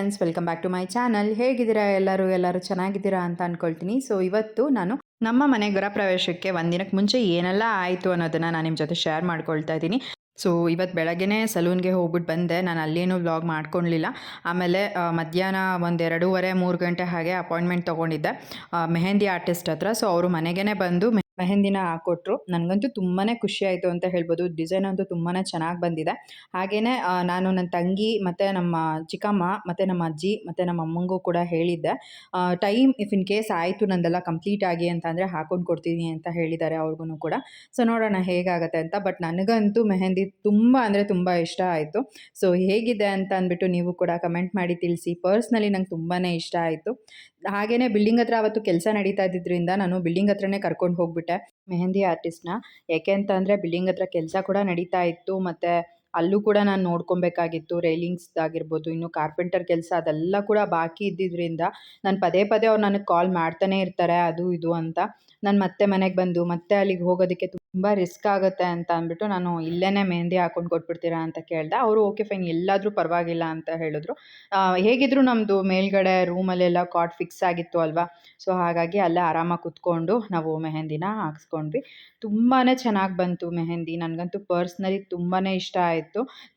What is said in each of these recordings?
Friends welcome back to my channel ಹೇಗಿದ್ದೀರಾ ಎಲ್ಲರೂ? ಎಲ್ಲರೂ ಚೆನ್ನಾಗಿದ್ದೀರಾ ಅಂತ ಅಂದ್ಕೊಳ್ತೀನಿ ಸೊ ಇವತ್ತು ನಾನು ನಮ್ಮ ಮನೆ ಗೃಹ ಪ್ರವೇಶಕ್ಕೆ ಒಂದಿನಕ್ಕೆ ಮುಂಚೆ ಏನೆಲ್ಲ ಆಯಿತು ಅನ್ನೋದನ್ನು ನಾನು ನಿಮ್ಮ ಜೊತೆ ಶೇರ್ ಮಾಡ್ಕೊಳ್ತಾ ಇದ್ದೀನಿ. ಸೊ ಇವತ್ತು ಬೆಳಗ್ಗೆ ಸಲೂನ್ಗೆ ಹೋಗ್ಬಿಟ್ಟು ಬಂದೆ. ನಾನು ಅಲ್ಲೇನೂ ವ್ಲಾಗ್ ಮಾಡ್ಕೊಳ್ಲಿಲ್ಲ ಆಮೇಲೆ ಮಧ್ಯಾಹ್ನ ಒಂದು ಎರಡೂವರೆ, ಮೂರು ಗಂಟೆ ಹಾಗೆ ಅಪಾಯಿಂಟ್ಮೆಂಟ್ ತೊಗೊಂಡಿದ್ದೆ. ಮೆಹಂದಿ ಆರ್ಟಿಸ್ಟ್ ಹತ್ರ. ಸೊ ಅವರು ಮನೆಗೇ ಬಂದು ಮೆಹಂದಿನ ಕೊಟ್ಟರು ನನಗಂತೂ ತುಂಬಾ ಆಯಿತು ಅಂತ ಹೇಳ್ಬೋದು. ಡಿಸೈನ್ ಅಂತೂ ತುಂಬಾ ಚೆನ್ನಾಗಿ ಬಂದಿದೆ. ಹಾಗೆಯೇ ನಾನು ನನ್ನ ತಂಗಿ ಮತ್ತು ನಮ್ಮ ಚಿಕ್ಕಮ್ಮ ಮತ್ತು ನಮ್ಮ ಅಜ್ಜಿ ಮತ್ತು ನಮ್ಮ ಅಮ್ಮಂಗೂ ಕೂಡ ಹೇಳಿದ್ದೆ. ಟೈಮ್ ಇಫ್ ಇನ್ ಕೇಸ್ ಆಯಿತು ನಂದೆಲ್ಲ ಕಂಪ್ಲೀಟ್ ಆಗಿ ಅಂತ ಅಂದರೆ ಹಾಕೊಂಡು ಕೊಡ್ತೀನಿ ಅಂತ ಹೇಳಿದ್ದಾರೆ ಅವ್ರಿಗೂ ಕೂಡ. ಸೊ ನೋಡೋಣ ಹೇಗಾಗತ್ತೆ ಅಂತ. ಬಟ್ ನನಗಂತೂ ಮೆಹಂದಿ ತುಂಬ ಅಂದರೆ ತುಂಬ ಇಷ್ಟ ಆಯಿತು. ಸೊ ಹೇಗಿದೆ ಅಂತ ಅಂದ್ಬಿಟ್ಟು ನೀವು ಕೂಡ ಕಮೆಂಟ್ ಮಾಡಿ ತಿಳಿಸಿ. ಪರ್ಸ್ನಲಿ ನಂಗೆ ತುಂಬಾ ಇಷ್ಟ ಆಯಿತು. ಹಾಗೆಯೇ ಬಿಲ್ಡಿಂಗ್ ಹತ್ರ ಅವತ್ತು ಕೆಲಸ ನಡೀತಾ ಇದ್ದಿದ್ದರಿಂದ ನಾನು ಬಿಲ್ಡಿಂಗ್ ಹತ್ರನೇ ಕರ್ಕೊಂಡು ಹೋಗ್ಬಿಟ್ಟೆ. ಮೆಹಂದಿ ಆರ್ಟಿಸ್ಟ್ನ ಯಾಕೆ ಅಂತ ಅಂದರೆ ಬಿಲ್ಡಿಂಗ್ ಹತ್ರ ಕೆಲಸ ಕೂಡ ನಡೀತಾ ಇತ್ತು. ಮತ್ತು ಅಲ್ಲೂ ಕೂಡ ನಾನು ನೋಡ್ಕೊಬೇಕಾಗಿತ್ತು ರೈಲಿಂಗ್ಸ್ ಆಗಿರ್ಬೋದು, ಇನ್ನು ಕಾರ್ಪೆಂಟರ್ ಕೆಲಸ ಅದೆಲ್ಲ ಕೂಡ ಬಾಕಿ ಇದ್ದಿದ್ದರಿಂದ ನಾನು ಪದೇ ಪದೇ ಅವ್ರು ನನಗೆ ಕಾಲ್ ಮಾಡ್ತಾನೆ ಇರ್ತಾರೆ, ಅದು ಇದು ಅಂತ. ನಾನು ಮತ್ತೆ ಮನೆಗೆ ಬಂದು, ಮತ್ತೆ ಅಲ್ಲಿಗೆ ಹೋಗೋದಕ್ಕೆ ತುಂಬ ರಿಸ್ಕ್ ಆಗುತ್ತೆ ಅಂತ ಅಂದ್ಬಿಟ್ಟು ನಾನು ಇಲ್ಲೇ ಮೆಹಂದಿ ಹಾಕೊಂಡು ಕೊಟ್ಬಿಡ್ತೀರಾ ಅಂತ ಕೇಳಿದೆ, ಅವರು ಓಕೆ ಫೈನ್ ಎಲ್ಲಾದರೂ ಪರವಾಗಿಲ್ಲ ಅಂತ ಹೇಳಿದ್ರು. ಹೇಗಿದ್ರು ನಮ್ಮದು ಮೇಲ್ಗಡೆ ರೂಮಲ್ಲೆಲ್ಲ ಕಾಟ್ ಫಿಕ್ಸ್ ಆಗಿತ್ತು ಅಲ್ವಾ? ಸೊ ಹಾಗಾಗಿ ಅಲ್ಲೇ ಆರಾಮಾಗಿ ಕುತ್ಕೊಂಡು ನಾವು ಮೆಹಂದಿನ ಹಾಕ್ಸ್ಕೊಂಡ್ವಿ. ತುಂಬಾ ಚೆನ್ನಾಗಿ ಬಂತು ಮೆಹಂದಿ ನನಗಂತೂ ಪರ್ಸ್ನಲಿ ತುಂಬಾ ಇಷ್ಟ ಆಯಿತು.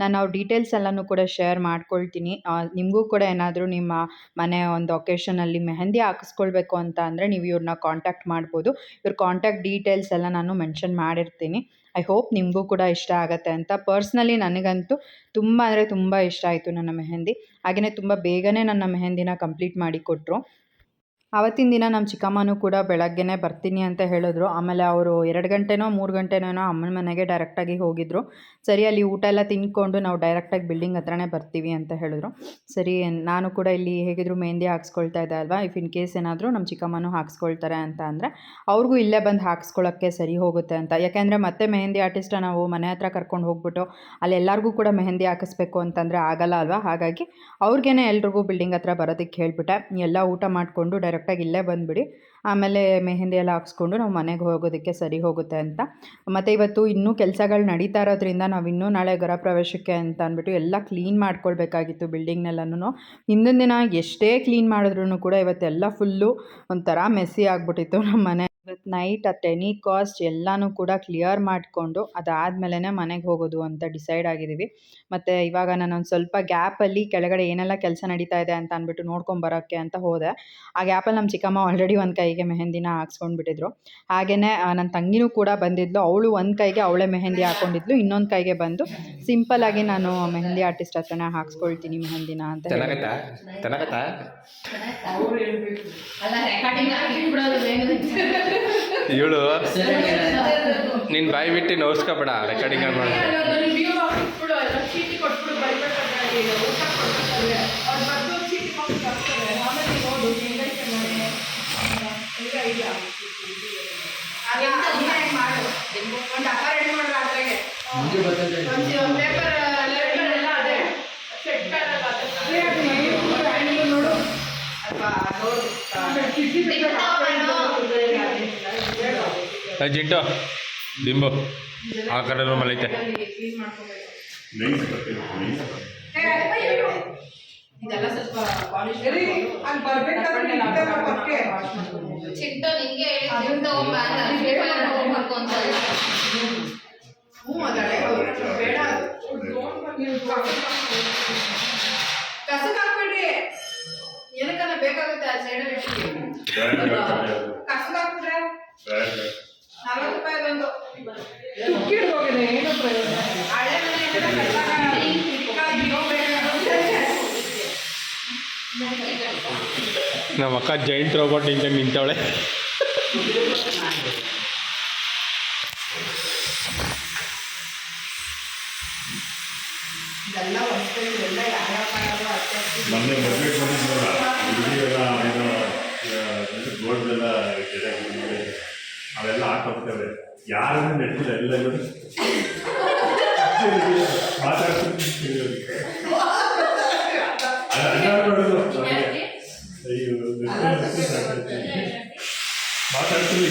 ನಾನು ಅವ್ರ ಡೀಟೇಲ್ಸ್ ಎಲ್ಲನೂ ಕೂಡ ಶೇರ್ ಮಾಡ್ಕೊಳ್ತೀನಿ. ನಿಮಗೂ ಕೂಡ ಏನಾದರೂ ನಿಮ್ಮ ಮನೆ ಒಂದು ಒಕೇಶನಲ್ಲಿ ಮೆಹಂದಿ ಹಾಕಿಸ್ಕೊಳ್ಬೇಕು ಅಂತ ಅಂದರೆ ನೀವು ಇವ್ರನ್ನ ಕಾಂಟ್ಯಾಕ್ಟ್ ಮಾಡ್ಬೋದು. ಇವ್ರ ಕಾಂಟ್ಯಾಕ್ಟ್ ಡೀಟೇಲ್ಸ್ ಎಲ್ಲ ನಾನು ಮೆನ್ಷನ್ ಮಾಡಿರ್ತೀನಿ. ಐ ಹೋಪ್ ನಿಮಗೂ ಕೂಡ ಇಷ್ಟ ಆಗುತ್ತೆ ಅಂತ. ಪರ್ಸ್ನಲಿ ನನಗಂತೂ ತುಂಬ ಅಂದರೆ ತುಂಬ ಇಷ್ಟ ಆಯಿತು ನನ್ನ ಮೆಹಂದಿ. ಹಾಗೆಯೇ ತುಂಬ ಬೇಗನೆ ನನ್ನ ಮೆಹಂದಿನ ಕಂಪ್ಲೀಟ್ ಮಾಡಿ ಕೊಟ್ಟರು ಆವತ್ತಿನ ದಿನ ನಮ್ಮ ಚಿಕ್ಕಮ್ಮನೂ ಕೂಡ ಬೆಳಗ್ಗೆನೇ ಬರ್ತೀನಿ ಅಂತ ಹೇಳಿದ್ರು. ಆಮೇಲೆ ಅವರು ಎರಡು ಗಂಟೆನೋ, ಮೂರು ಗಂಟೆನೋ ಅಮ್ಮನ ಮನೆಗೆ ಡೈರೆಕ್ಟಾಗಿ ಹೋಗಿದ್ರು. ಸರಿ, ಅಲ್ಲಿ ಊಟ ಎಲ್ಲ ತಿಂದ್ಕೊಂಡು ನಾವು ಡೈರೆಕ್ಟಾಗಿ ಬಿಲ್ಡಿಂಗ್ ಹತ್ರನೇ ಬರ್ತೀವಿ ಅಂತ ಹೇಳಿದ್ರು. ಸರಿ, ನಾನು ಕೂಡ ಇಲ್ಲಿ ಹೇಗಿದ್ರು ಮೆಹಂದಿ ಹಾಕ್ಸ್ಕೊಳ್ತಾ ಇದ್ದೆ ಅಲ್ವಾ? ಇಫ್ ಇನ್ ಕೇಸ್ ಏನಾದರೂ ನಮ್ಮ ಚಿಕ್ಕಮ್ಮನೂ ಹಾಕ್ಸ್ಕೊಳ್ತಾರೆ ಅಂತ ಅಂದರೆ ಅವ್ರಿಗೂ ಇಲ್ಲೇ ಬಂದು ಹಾಕ್ಸ್ಕೊಳ್ಳೋಕ್ಕೆ ಸರಿ ಹೋಗುತ್ತೆ ಅಂತ. ಯಾಕೆಂದರೆ ಮತ್ತೆ ಮೆಹಂದಿ ಆರ್ಟಿಸ್ಟ ನಾವು ಮನೆ ಹತ್ರ ಕರ್ಕೊಂಡು ಹೋಗ್ಬಿಟ್ಟು ಅಲ್ಲಿ ಎಲ್ಲರಿಗೂ ಕೂಡ ಮೆಹಂದಿ ಹಾಕಿಸ್ಬೇಕು ಅಂತಂದರೆ ಆಗಲ್ಲ ಅಲ್ವಾ? ಹಾಗಾಗಿ ಅವ್ರಿಗೇನೆ ಎಲ್ರಿಗೂ ಬಿಲ್ಡಿಂಗ್ ಹತ್ರ ಬರೋದಕ್ಕೆ ಹೇಳ್ಬಿಟ್ಟೆ. ಎಲ್ಲ ಊಟ ಮಾಡಿಕೊಂಡು ಡೈರೆಕ್ಟಾಗಿ ಇಲ್ಲೇ ಬಂದುಬಿಡಿ. ಆಮೇಲೆ ಮೆಹಂದಿ ಎಲ್ಲ ಹಾಕ್ಸ್ಕೊಂಡು ನಾವು ಮನೆಗೆ ಹೋಗೋದಕ್ಕೆ ಸರಿ ಹೋಗುತ್ತೆ ಅಂತ. ಮತ್ತು ಇವತ್ತು ಇನ್ನೂ ಕೆಲಸಗಳು ನಡೀತಾ ಇರೋದ್ರಿಂದ ನಾವು ಇನ್ನೂ ನಾಳೆ ಗೃಹ ಪ್ರವೇಶಕ್ಕೆ ಅಂತ ಅಂದ್ಬಿಟ್ಟು ಎಲ್ಲ ಕ್ಲೀನ್ ಮಾಡ್ಕೊಳ್ಬೇಕಾಗಿತ್ತು ಬಿಲ್ಡಿಂಗ್ನೆಲ್ಲನೂ ಹಿಂದಿನ ದಿನ ಎಷ್ಟೇ ಕ್ಲೀನ್ ಮಾಡಿದ್ರು ಕೂಡ ಇವತ್ತೆಲ್ಲ ಫುಲ್ಲು ಒಂಥರ ಮೆಸ್ಸಿ ಆಗಿಬಿಟ್ಟಿತ್ತು ನಮ್ಮ ಮನೆ. ಇವತ್ತು ನೈಟ್ ಅಟ್ ಎನಿ ಕಾಸ್ಟ್ ಎಲ್ಲನೂ ಕೂಡ ಕ್ಲಿಯರ್ ಮಾಡಿಕೊಂಡು ಅದಾದಮೇಲೆ ಮನೆಗೆ ಹೋಗೋದು ಅಂತ ಡಿಸೈಡ್ ಆಗಿದ್ದೀವಿ. ಮತ್ತು ಇವಾಗ ನಾನು ಒಂದು ಸ್ವಲ್ಪ ಗ್ಯಾಪಲ್ಲಿ ಕೆಳಗಡೆ ಏನೆಲ್ಲ ಕೆಲಸ ನಡೀತಾ ಇದೆ ಅಂತ ಅಂದ್ಬಿಟ್ಟು ನೋಡ್ಕೊಂಬರೋಕ್ಕೆ ಅಂತ ಹೋದೆ. ಆ ಗ್ಯಾಪಲ್ಲಿ ನಮ್ಮ ಚಿಕ್ಕಮ್ಮ ಆಲ್ರೆಡಿ ಒಂದು ಕೈಗೆ ಮೆಹಂದಿನ ಹಾಕ್ಸ್ಕೊಂಡು ಬಿಟ್ಟಿದ್ರು. ಹಾಗೆಯೇ ನನ್ನ ತಂಗಿನೂ ಕೂಡ ಬಂದಿದ್ಲು. ಅವಳು ಒಂದು ಕೈಗೆ ಅವಳೇ ಮೆಹಂದಿ ಹಾಕ್ಕೊಂಡಿದ್ಲು ಇನ್ನೊಂದು ಕೈಗೆ ಬಂದು ಸಿಂಪಲ್ಲಾಗಿ ನಾನು ಮೆಹಂದಿ ಆರ್ಟಿಸ್ಟ್ ಹತ್ರನೇ ಹಾಕ್ಸ್ಕೊಳ್ತೀನಿ ಮೆಹಂದಿನ ಅಂತ ಇವಳು ನಿನ್ನ ಬಾಯಿ ಬಿಟ್ಟು ನೋಡ್ಸ್ಕೊಬೇಡ ರೆಕಾರ್ಡಿಂಗ್ ಮಾಡಿ? ಇಲ್ಲ ಜಿಂಟು ದಿಂಬು ಆ ಕಡೆ ರೂಮಲ್ಲಿ ಐತೆ. ಕ್ಲೀನ್ ಮಾಡ್ಕೋಬೇಕು. ನೈಸ್ ಬರ್ತೇನೆ ನೈಸ್ ಇದೆಲ್ಲ ಸ್ವಲ್ಪ ಪಾಲಿಶ್ ಅಲ್ಲಿ ಬರ್ಬೇಕಾದ್ರೆ ಇದ್ದಾಗ ಚಿಂಟು ನಿಂಗೆ ಪೇಪರ್ ತಗೊಂಬರ್ಕು ಅಂತ ಕಸಕ್ಕೆ ಹಾಕ್ಬೇಡ್ರಿ ಏನಕ್ಕನ ಬೇಕಾಗುತ್ತೆ ಆ ಸೈಡ್ ಕಸಕ್ಕೆ ಹಾಕ್ಬಿಟ್ರೆ ಹೋಗಿದೆ ಏನು ನಮ್ಮ ಅಕ್ಕ ಜೈಂಟ್ ರೋಬೋಟ್ ಇಂದ ನಿಂತವಳೆ. ಯಾರ್ಯಾವ ಮಾಡೋದು ಅಷ್ಟೇ ಮೊನ್ನೆ ಮದುವೆ ಬಂದಿದ್ವಲ್ಲ ಹುಡುಗಿಯೆಲ್ಲ ಏನೋ ಗೋಲ್ಡೆಲ್ಲ ಜಡೆ ನೋಡಿ ಅವೆಲ್ಲ ಹಾಕೋಗ್ತವೆ ಯಾರನ್ನು ನೆಟ್ಟಿಲ್ಲ ಎಲ್ಲ ಮಾತಾಡ್ತೀವಿ ಮಾತಾಡ್ತೀನಿ ಮಾತಾಡ್ತೀನಿ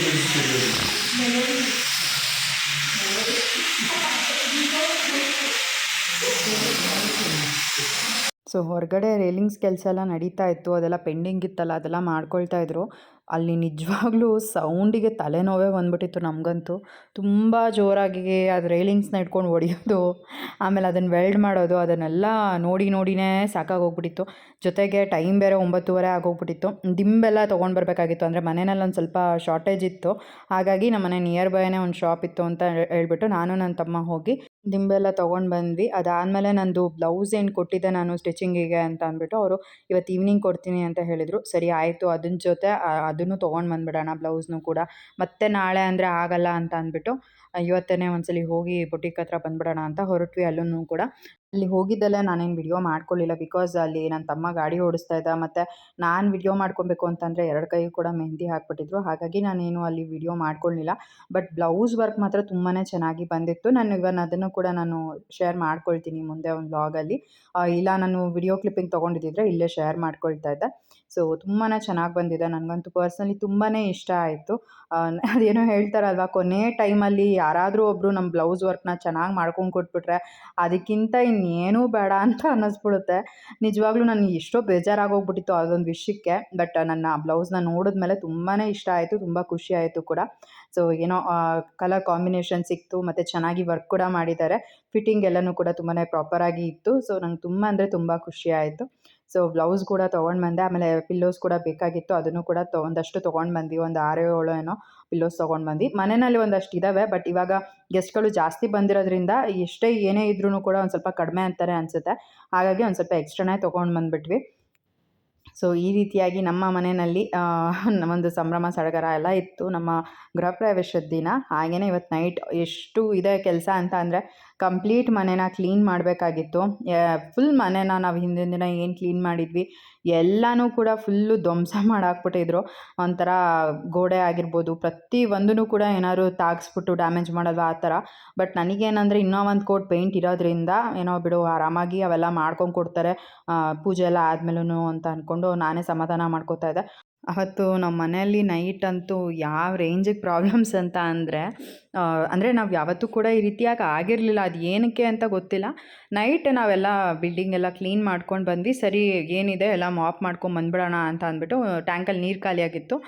ಸೊ ಹೊರಗಡೆ ರೇಲಿಂಗ್ಸ್ ಕೆಲಸ ಎಲ್ಲ ನಡೀತಾ ಇತ್ತು, ಅದೆಲ್ಲ ಪೆಂಡಿಂಗ್ ಇತ್ತಲ್ಲ, ಅದೆಲ್ಲ ಮಾಡ್ಕೊಳ್ತಾ ಇದ್ರು. ಅಲ್ಲಿ ನಿಜವಾಗ್ಲೂ ಸೌಂಡಿಗೆ ತಲೆನೋವೇ ಬಂದ್ಬಿಟ್ಟಿತ್ತು ನಮಗಂತೂ. ತುಂಬ ಜೋರಾಗಿ ಅದು ರೇಲಿಂಗ್ಸ್ನ ಇಟ್ಕೊಂಡು ಹೊಡಿಯೋದು ಆಮೇಲೆ ಅದನ್ನು ವೆಲ್ಡ್ ಮಾಡೋದು, ಅದನ್ನೆಲ್ಲ ನೋಡಿ ನೋಡಿನೇ ಸಾಕಾಗೋಗ್ಬಿಟ್ಟಿತ್ತು ಜೊತೆಗೆ ಟೈಮ್ ಬೇರೆ ಒಂಬತ್ತುವರೆ ಆಗೋಗ್ಬಿಟ್ಟಿತ್ತು. ದಿಂಬೆಲ್ಲ ತೊಗೊಂಡು ಬರಬೇಕಾಗಿತ್ತು, ಅಂದರೆ ಮನೆಯಲ್ಲಿ ಒಂದು ಸ್ವಲ್ಪ ಶಾರ್ಟೇಜ್ ಇತ್ತು. ಹಾಗಾಗಿ ನಮ್ಮ ಮನೆ ನಿಯರ್ ಬೈನೇ ಒಂದು ಶಾಪ್ ಇತ್ತು ಅಂತ ಹೇಳ್ಬಿಟ್ಟು ನಾನು ನನ್ನ ತಮ್ಮ ಹೋಗಿ ದಿಂಬೆಲ್ಲ ತೊಗೊಂಡು ಬಂದ್ವಿ. ಅದಾದಮೇಲೆ ನಂದು ಬ್ಲೌಸ್ ಏನು ಕೊಟ್ಟಿದ್ದೆ ನಾನು ಸ್ಟಿಚಿಂಗಿಗೆ ಅಂತ ಅಂದ್ಬಿಟ್ಟು ಅವರು ಇವತ್ತು ಈವ್ನಿಂಗ್ ಕೊಡ್ತೀನಿ ಅಂತ ಹೇಳಿದರು. ಸರಿ, ಆಯಿತು. ಅದನ್ನ ಜೊತೆ ಅದನ್ನು ತೊಗೊಂಡು ಬಂದುಬಿಡೋಣ ಬ್ಲೌಸ್ನು ಕೂಡ. ಮತ್ತೆ ನಾಳೆ ಅಂದರೆ ಆಗಲ್ಲ ಅಂತ ಅಂದ್ಬಿಟ್ಟು ಇವತ್ತೇ ಒಂದ್ಸಲಿ ಹೋಗಿ ಬುಟಿಕ್ ಹತ್ರ ಬಂದ್ಬಿಡೋಣ ಅಂತ ಹೊರಟ್ವಿ ಅಲ್ಲೂ ಕೂಡ. ಅಲ್ಲಿ ಹೋಗಿದ್ದೆಲ್ಲ ನಾನೇನು ವಿಡಿಯೋ ಮಾಡ್ಕೊಳ್ಳಿಲ್ಲ ಬಿಕಾಸ್ ಅಲ್ಲಿ ನನ್ನ ತಮ್ಮ ಗಾಡಿ ಓಡಿಸ್ತಾ ಇದ್ದ, ಮತ್ತು ನಾನು ವಿಡಿಯೋ ಮಾಡ್ಕೊಬೇಕು ಅಂತಂದರೆ ಎರಡು ಕೈ ಕೂಡ ಮೆಹಂದಿ ಹಾಕ್ಬಿಟ್ಟಿದ್ರು. ಹಾಗಾಗಿ ನಾನೇನು ಅಲ್ಲಿ ವಿಡಿಯೋ ಮಾಡ್ಕೊಳ್ಳಿಲ್ಲ ಬಟ್ ಬ್ಲೌಸ್ ವರ್ಕ್ ಮಾತ್ರ ತುಂಬಾ ಚೆನ್ನಾಗಿ ಬಂದಿತ್ತು. ನಾನು ಇವನ್ ಅದನ್ನು ಕೂಡ ನಾನು ಶೇರ್ ಮಾಡ್ಕೊಳ್ತೀನಿ ಮುಂದೆ ಒಂದು ಬ್ಲಾಗಲ್ಲಿ ಇಲ್ಲ, ನಾನು ವಿಡಿಯೋ ಕ್ಲಿಪ್ಪಿಂಗ್ ತೊಗೊಂಡಿದ್ದಿದ್ರೆ ಇಲ್ಲೇ ಶೇರ್ ಮಾಡ್ಕೊಳ್ತಾ ಇದ್ದೆ. ಸೊ ತುಂಬಾ ಚೆನ್ನಾಗಿ ಬಂದಿದೆ. ನನಗಂತೂ ಪರ್ಸ್ನಲಿ ತುಂಬಾ ಇಷ್ಟ ಆಯಿತು. ಅದೇನೋ ಹೇಳ್ತಾರಲ್ವ, ಕೊನೆ ಟೈಮಲ್ಲಿ ಯಾರಾದರೂ ಒಬ್ಬರು ನಮ್ಮ ಬ್ಲೌಸ್ ವರ್ಕ್ನ ಚೆನ್ನಾಗಿ ಮಾಡ್ಕೊಂಡು ಕೊಟ್ಬಿಟ್ರೆ ಅದಕ್ಕಿಂತ ಇನ್ನೇನೂ ಬೇಡ ಅಂತ ಅನ್ನಿಸ್ಬಿಡುತ್ತೆ. ನಿಜವಾಗ್ಲೂ ನನಗೆ ಎಷ್ಟೋ ಬೇಜಾರಾಗೋಗ್ಬಿಟ್ಟಿತ್ತು ಅದೊಂದು ವಿಷಯಕ್ಕೆ. ಬಟ್ ನನ್ನ ಬ್ಲೌಸ್ನ ನೋಡಿದ್ಮೇಲೆ ತುಂಬಾ ಇಷ್ಟ ಆಯಿತು, ತುಂಬ ಖುಷಿ ಆಯಿತು ಕೂಡ. ಸೊ, ಏನೋ ಕಲರ್ ಕಾಂಬಿನೇಷನ್ ಸಿಕ್ತು, ಮತ್ತು ಚೆನ್ನಾಗಿ ವರ್ಕ್ ಕೂಡ ಮಾಡಿದ್ದಾರೆ. ಫಿಟ್ಟಿಂಗ್ ಎಲ್ಲನೂ ಕೂಡ ತುಂಬಾ ಪ್ರಾಪರಾಗಿ ಇತ್ತು. ಸೊ, ನಂಗೆ ತುಂಬ ಅಂದರೆ ತುಂಬ ಖುಷಿ ಆಯಿತು. ಸೊ ಬ್ಲೌಸ್ ಕೂಡ ತೊಗೊಂಡು ಬಂದೆ. ಆಮೇಲೆ ಪಿಲ್ಲೋಸ್ ಕೂಡ ಬೇಕಾಗಿತ್ತು. ಅದನ್ನು ಕೂಡ ಒಂದಷ್ಟು ತೊಗೊಂಡು ಬಂದ್ವಿ. ಒಂದು ಆರು ಏಳು ಏನೋ ಪಿಲ್ಲೋಸ್ ತೊಗೊಂಡು ಬಂದು ಮನೆಯಲ್ಲಿ ಒಂದಷ್ಟು ಇದ್ದಾವೆ ಬಟ್ ಇವಾಗ ಗೆಸ್ಟ್ಗಳು ಜಾಸ್ತಿ ಬಂದಿರೋದ್ರಿಂದ ಎಷ್ಟೇ ಏನೇ ಇದ್ರೂ ಕೂಡ ಒಂದು ಸ್ವಲ್ಪ ಕಡಿಮೆ ಅಂತಾರೆ ಅನಿಸುತ್ತೆ. ಹಾಗಾಗಿ ಒಂದು ಸ್ವಲ್ಪ ಎಕ್ಸ್ಟ್ರಾನೇ ತೊಗೊಂಡು ಬಂದುಬಿಟ್ವಿ. ಸೊ ಈ ರೀತಿಯಾಗಿ ನಮ್ಮ ಮನೆಯಲ್ಲಿ ಒಂದು ಸಂಭ್ರಮ ಸಡಗರ ಎಲ್ಲ ಇತ್ತು. ನಮ್ಮ ಗೃಹ ಪ್ರವೇಶದ ದಿನ. ಹಾಗೆಯೇ ಇವತ್ತು ನೈಟ್ ಎಷ್ಟು ಇದೆ ಕೆಲಸ ಅಂತ ಅಂದರೆ ಕಂಪ್ಲೀಟ್ ಮನೆನ ಕ್ಲೀನ್ ಮಾಡಬೇಕಾಗಿತ್ತು. ಫುಲ್ ಮನೆನ ನಾವು ಹಿಂದಿನ ದಿನ ಏನು ಕ್ಲೀನ್ ಮಾಡಿದ್ವಿ, ಎಲ್ಲನೂ ಕೂಡ ಫುಲ್ಲು ಧ್ವಂಸ ಮಾಡಾಕ್ಬಿಟ್ಟಿದ್ರು. ಒಂಥರ ಗೋಡೆ ಆಗಿರ್ಬೋದು, ಪ್ರತಿ ಒಂದೂ ಕೂಡ ಏನಾದ್ರು ತಾಗಿಸ್ಬಿಟ್ಟು ಡ್ಯಾಮೇಜ್ ಮಾಡೋದು ಆ ಥರ. ಬಟ್ ನನಗೇನಂದರೆ ಇನ್ನೂ ಒಂದು ಕೋಟ್ ಪೇಂಟ್ ಇರೋದ್ರಿಂದ, ಏನೋ ಬಿಡು, ಆರಾಮಾಗಿ ಅವೆಲ್ಲ ಮಾಡ್ಕೊಂಡು ಕೊಡ್ತಾರೆ. ಪೂಜೆ ಎಲ್ಲ ಆದ್ಮೇಲೂ ಅಂತ ಅಂದ್ಕೊಂಡು ನಾನೇ ಸಮಾಧಾನ ಮಾಡ್ಕೋತಾ ಇದ್ದೆ. ಅವತ್ತು ನಮ್ಮ ಮನೆಯಲ್ಲಿ ನೈಟ್ ಅಂತೂ ಯಾವ ರೇಂಜಿಗೆ ಪ್ರಾಬ್ಲಮ್ಸ್ ಅಂತ ಅಂದರೆ ಅಂದರೆ ನಾವು ಯಾವತ್ತೂ ಕೂಡ ಈ ರೀತಿಯಾಗಿ ಆಗಿರಲಿಲ್ಲ. ಅದು ಏನಕ್ಕೆ ಅಂತ ಗೊತ್ತಿಲ್ಲ. ನೈಟ್ ನಾವೆಲ್ಲ ಬಿಲ್ಡಿಂಗ್ ಎಲ್ಲ ಕ್ಲೀನ್ ಮಾಡ್ಕೊಂಡು ಬಂದ್ವಿ. ಸರಿ, ಏನಿದೆ ಎಲ್ಲ ಮಾಪ್ ಮಾಡ್ಕೊಂಡು ಬಂದ್ಬಿಡೋಣ ಅಂತ ಅಂದ್ಬಿಟ್ಟು ಟ್ಯಾಂಕಲ್ಲಿ ನೀರು ಖಾಲಿಯಾಗಿತ್ತು